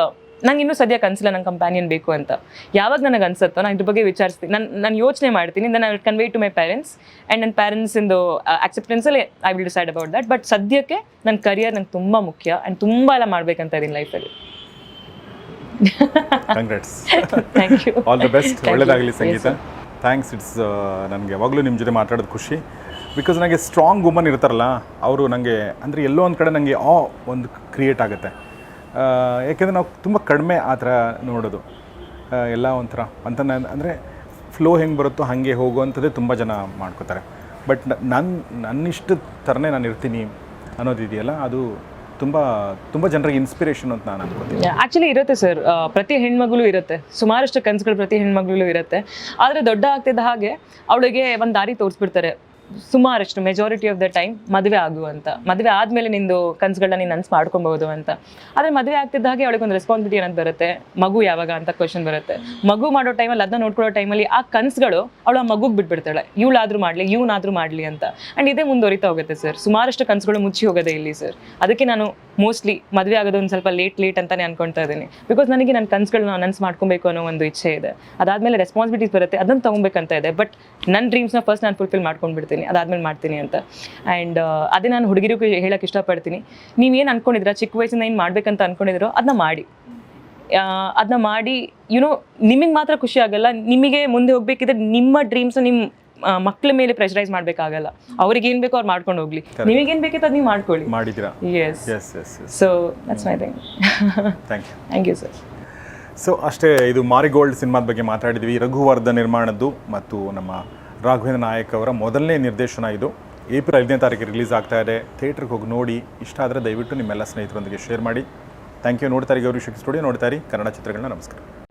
ನಂಗೆ ಇನ್ನೂ ಸದ್ಯ ಕನ್ಸಿಲ್ಲ ನಂಗೆ ಕಂಪ್ಯಾನಿಯನ್ ಬೇಕು ಅಂತ. ಯಾವಾಗ ನನಗೆ ಅನ್ಸುತ್ತೋ ನಾನು ಇದ್ರ ಬಗ್ಗೆ ವಿಚಾರಿಸ್ತೀನಿ. ನಾನು ನಾನು ಯೋಚನೆ ಮಾಡ್ತೀನಿ. Then I will convey to my parents and ನನ್ನ acceptance ಅಕ್ಸೆಪ್ಟೆನ್ಸಲ್ಲಿ I will decide about that but ಸದ್ಯಕ್ಕೆ ನನ್ನ ಕರಿಯರ್ ನಂಗೆ ತುಂಬ ಮುಖ್ಯ ಆ್ಯಂಡ್ ತುಂಬ ಎಲ್ಲ ಮಾಡ್ಬೇಕಂತ ಇದ್ದೀನಿ ಲೈಫಲ್ಲಿ congrats thank you all the best ಒಳ್ಳೇದಾಗಲಿ ಸಂಗೀತ. ಥ್ಯಾಂಕ್ಸ್ ಇಟ್ಸ್ ನನಗೆ ಯಾವಾಗಲೂ ನಿಮ್ಮ ಜೊತೆ ಮಾತಾಡೋದು ಖುಷಿ. ಬಿಕಾಸ್ ನನಗೆ ಸ್ಟ್ರಾಂಗ್ ವುಮನ್ ಇರ್ತಾರಲ್ಲ ಅವರು ನನಗೆ ಅಂದರೆ ಎಲ್ಲೋ ಒಂದು ಕಡೆ ನನಗೆ ಆ ಒಂದು ಕ್ರಿಯೇಟ್ ಆಗುತ್ತೆ. ಯಾಕೆಂದರೆ ನಾವು ತುಂಬ ಕಡಿಮೆ ಆ ಥರ ನೋಡೋದು. ಎಲ್ಲ ಒಂಥರ ಅಂತ ನಾನು ಅಂದರೆ ಫ್ಲೋ ಹೆಂಗೆ ಬರುತ್ತೋ ಹಾಗೆ ಹೋಗುವಂಥದ್ದೇ ತುಂಬ ಜನ ಮಾಡ್ಕೋತಾರೆ. ಬಟ್ ನನ್ನ ನನ್ನಿಷ್ಟ ಥರನೇ ನಾನು ಇರ್ತೀನಿ ಅನ್ನೋದಿದೆಯಲ್ಲ ಅದು ತುಂಬ ತುಂಬ ಜನರಿಗೆ ಇನ್ಸ್ಪಿರೇಷನ್ ಅಂತ ನಾನು ಅನ್ಕೋತೀನಿ. ಆ್ಯಕ್ಚುಲಿ ಇರುತ್ತೆ ಸರ್ ಪ್ರತಿ ಹೆಣ್ಮಗಳು ಇರುತ್ತೆ. ಸುಮಾರಷ್ಟು ಕನಸುಗಳು ಪ್ರತಿ ಹೆಣ್ಮಗಳು ಇರುತ್ತೆ. ಆದರೆ ದೊಡ್ಡ ಆಗ್ತಿದ್ದ ಹಾಗೆ ಅವಳಿಗೆ ಒಂದು ದಾರಿ ತೋರಿಸ್ಬಿಡ್ತಾರೆ. ಸುಮಾರಷ್ಟು ಮೆಜಾರಿಟಿ ಆಫ್ ದ ಟೈಮ್ ಮದುವೆ ಆಗು ಅಂತ. ಮದುವೆ ಆದಮೇಲೆ ನಿಂದು ಕನಸುಗಳನ್ನ ನೀನು ಅನ್ಸ್ ಮಾಡ್ಕೊಬಹುದು ಅಂತ. ಆದರೆ ಮದುವೆ ಆಗ್ತಿದ್ದ ಹಾಗೆ ಅವಳಿಗೆ ಒಂದು ರೆಸ್ಪಾನ್ಸಿಬಿಲಿಟಿ ಅನ್ನೋದು ಬರುತ್ತೆ? ಮಗು ಯಾವಾಗ ಅಂತ ಕ್ವಶನ್ ಬರುತ್ತೆ. ಮಗು ಮಾಡೋ ಟೈಮಲ್ಲಿ ಅದನ್ನ ನೋಡ್ಕೊಳ್ಳೋ ಟೈಮಲ್ಲಿ ಆ ಕನಸುಗಳು ಅವಳು ಆ ಮಗುಗೆ ಬಿಟ್ಬಿಡ್ತಾಳೆ. ಇವಳಾದ್ರೂ ಮಾಡಲಿ, ಇವನಾದ್ರೂ ಮಾಡಲಿ ಅಂತ. ಆ್ಯಂಡ್ ಇದೇ ಮುಂದುವರಿತಾ ಹೋಗುತ್ತೆ ಸರ್ ಸುಮಾರಷ್ಟು ಕನ್ಸುಗಳು ಮುಚ್ಚಿ ಹೋಗೋದೇ ಇಲ್ಲಿ ಸರ್ ಅದಕ್ಕೆ ನಾನು ಮೋಸ್ಟ್ಲಿ ಮದುವೆ ಆಗೋದು ಒಂದು ಸ್ವಲ್ಪ ಲೇಟ್ ಲೇಟ್ ಅಂತಾನೆ ಅನ್ಕೊಳ್ತಾ ಇದ್ದೀನಿ. ಬಿಕಾಸ್ ನನಗೆ ನನ್ನ ಕನ್ಸುಗಳನ್ನ ಅನೌನ್ಸ್ ಮಾಡ್ಕೊಬೇಕು ಅನ್ನೋ ಒಂದು ಇಚ್ಛೆ ಇದೆ. ಅದಾದಮೇಲೆ ರೆಸ್ಪಾನ್ಸಿಬಿಲಿಟೀಸ್ ಬರುತ್ತೆ, ಅದನ್ನು ತೊಗೊಬೇಕಂತ ಇದೆ. ಬಟ್ ನನ್ನ ಡ್ರೀಮ್ಸ್ನ ಫಸ್ಟ್ ನಾನು ಫುಲ್ಫಿಲ್ ಮಾಡ್ಕೊಂಡ್ಬಿಡ್ತೀನಿ. ಅದಾದಮೇಲೆ ಮಾಡ್ತೀನಿ ಅಂತ. ಆ್ಯಂಡ್ ಅದೇ ನಾನು ಹುಡುಗಿರಿಗೂ ಹೇಳಕ್ಕೆ ಇಷ್ಟಪಡ್ತೀನಿ. ನೀವೇನು ಅನ್ಕೊಂಡಿದ್ರ ಚಿಕ್ಕ ವಯಸ್ಸಿಂದ ಏನು ಮಾಡ್ಬೇಕಂತ ಅನ್ಕೊಂಡಿದ್ರೋ ಅದನ್ನ ಮಾಡಿ. ಅದನ್ನ ಮಾಡಿ ಯುನೋ ನಿಮಗೆ ಮಾತ್ರ ಖುಷಿ ಆಗಲ್ಲ. ನಿಮಗೆ ಮುಂದೆ ಹೋಗ್ಬೇಕಿದ್ರೆ ನಿಮ್ಮ ಡ್ರೀಮ್ಸ್ ನಿಮ್ಮ ಮಕ್ಕಳ ಮೇಲೆ ಪ್ರೆಷರೈಸ್ ಮಾಡಬೇಕಾಗಲ್ಲ. ಅವ್ರಿಗೆ ಏನು ಬೇಕೋ ಅವ್ರು ಮಾಡ್ಕೊಂಡು ಹೋಗ್ಲಿ. ನಿಮಗೇನು ಬೇಕಿತ್ತು ಅದು ನೀವು ಮಾಡ್ಕೊಳ್ಳಿ ಮಾಡಿದಿರಾ yes yes yes so that's my thing thank you thank you sir so ಅಷ್ಟೇ ಇದು ಮಾರಿಗೋಲ್ಡ್ ಸಿನಿಮಾದ ಬಗ್ಗೆ ಮಾತಾಡಿದ್ವಿ. ರಘುವರ್ಧ ನಿರ್ಮಾಣದ್ದು ಮತ್ತು ನಮ್ಮ ರಾಘವೇಂದ್ರ ನಾಯಕ್ ಅವರ ಮೊದಲನೇ ನಿರ್ದೇಶನ ಇದು. ಏಪ್ರಿಲ್ ಐದನೇ ತಾರೀಕಿಗೆ ರಿಲೀಸ್ ಆಗ್ತಾ ಇದೆ. ಥಿಯೇಟ್ರಿಗೆ ಹೋಗಿ ನೋಡಿ. ಇಷ್ಟ ಆದರೆ ದಯವಿಟ್ಟು ನಿಮ್ಮೆಲ್ಲ ಸ್ನೇಹಿತರೊಂದಿಗೆ ಶೇರ್ ಮಾಡಿ. ಥ್ಯಾಂಕ್ ಯು ನೋಡ್ತಾರೆ ಗೌರಿ ಶಕ್ತಿ ಸ್ಟುಡಿಯೋ. ನೋಡ್ತಾರೆ ಕನ್ನಡ ಚಿತ್ರಗಳನ್ನ ನಮಸ್ಕಾರ.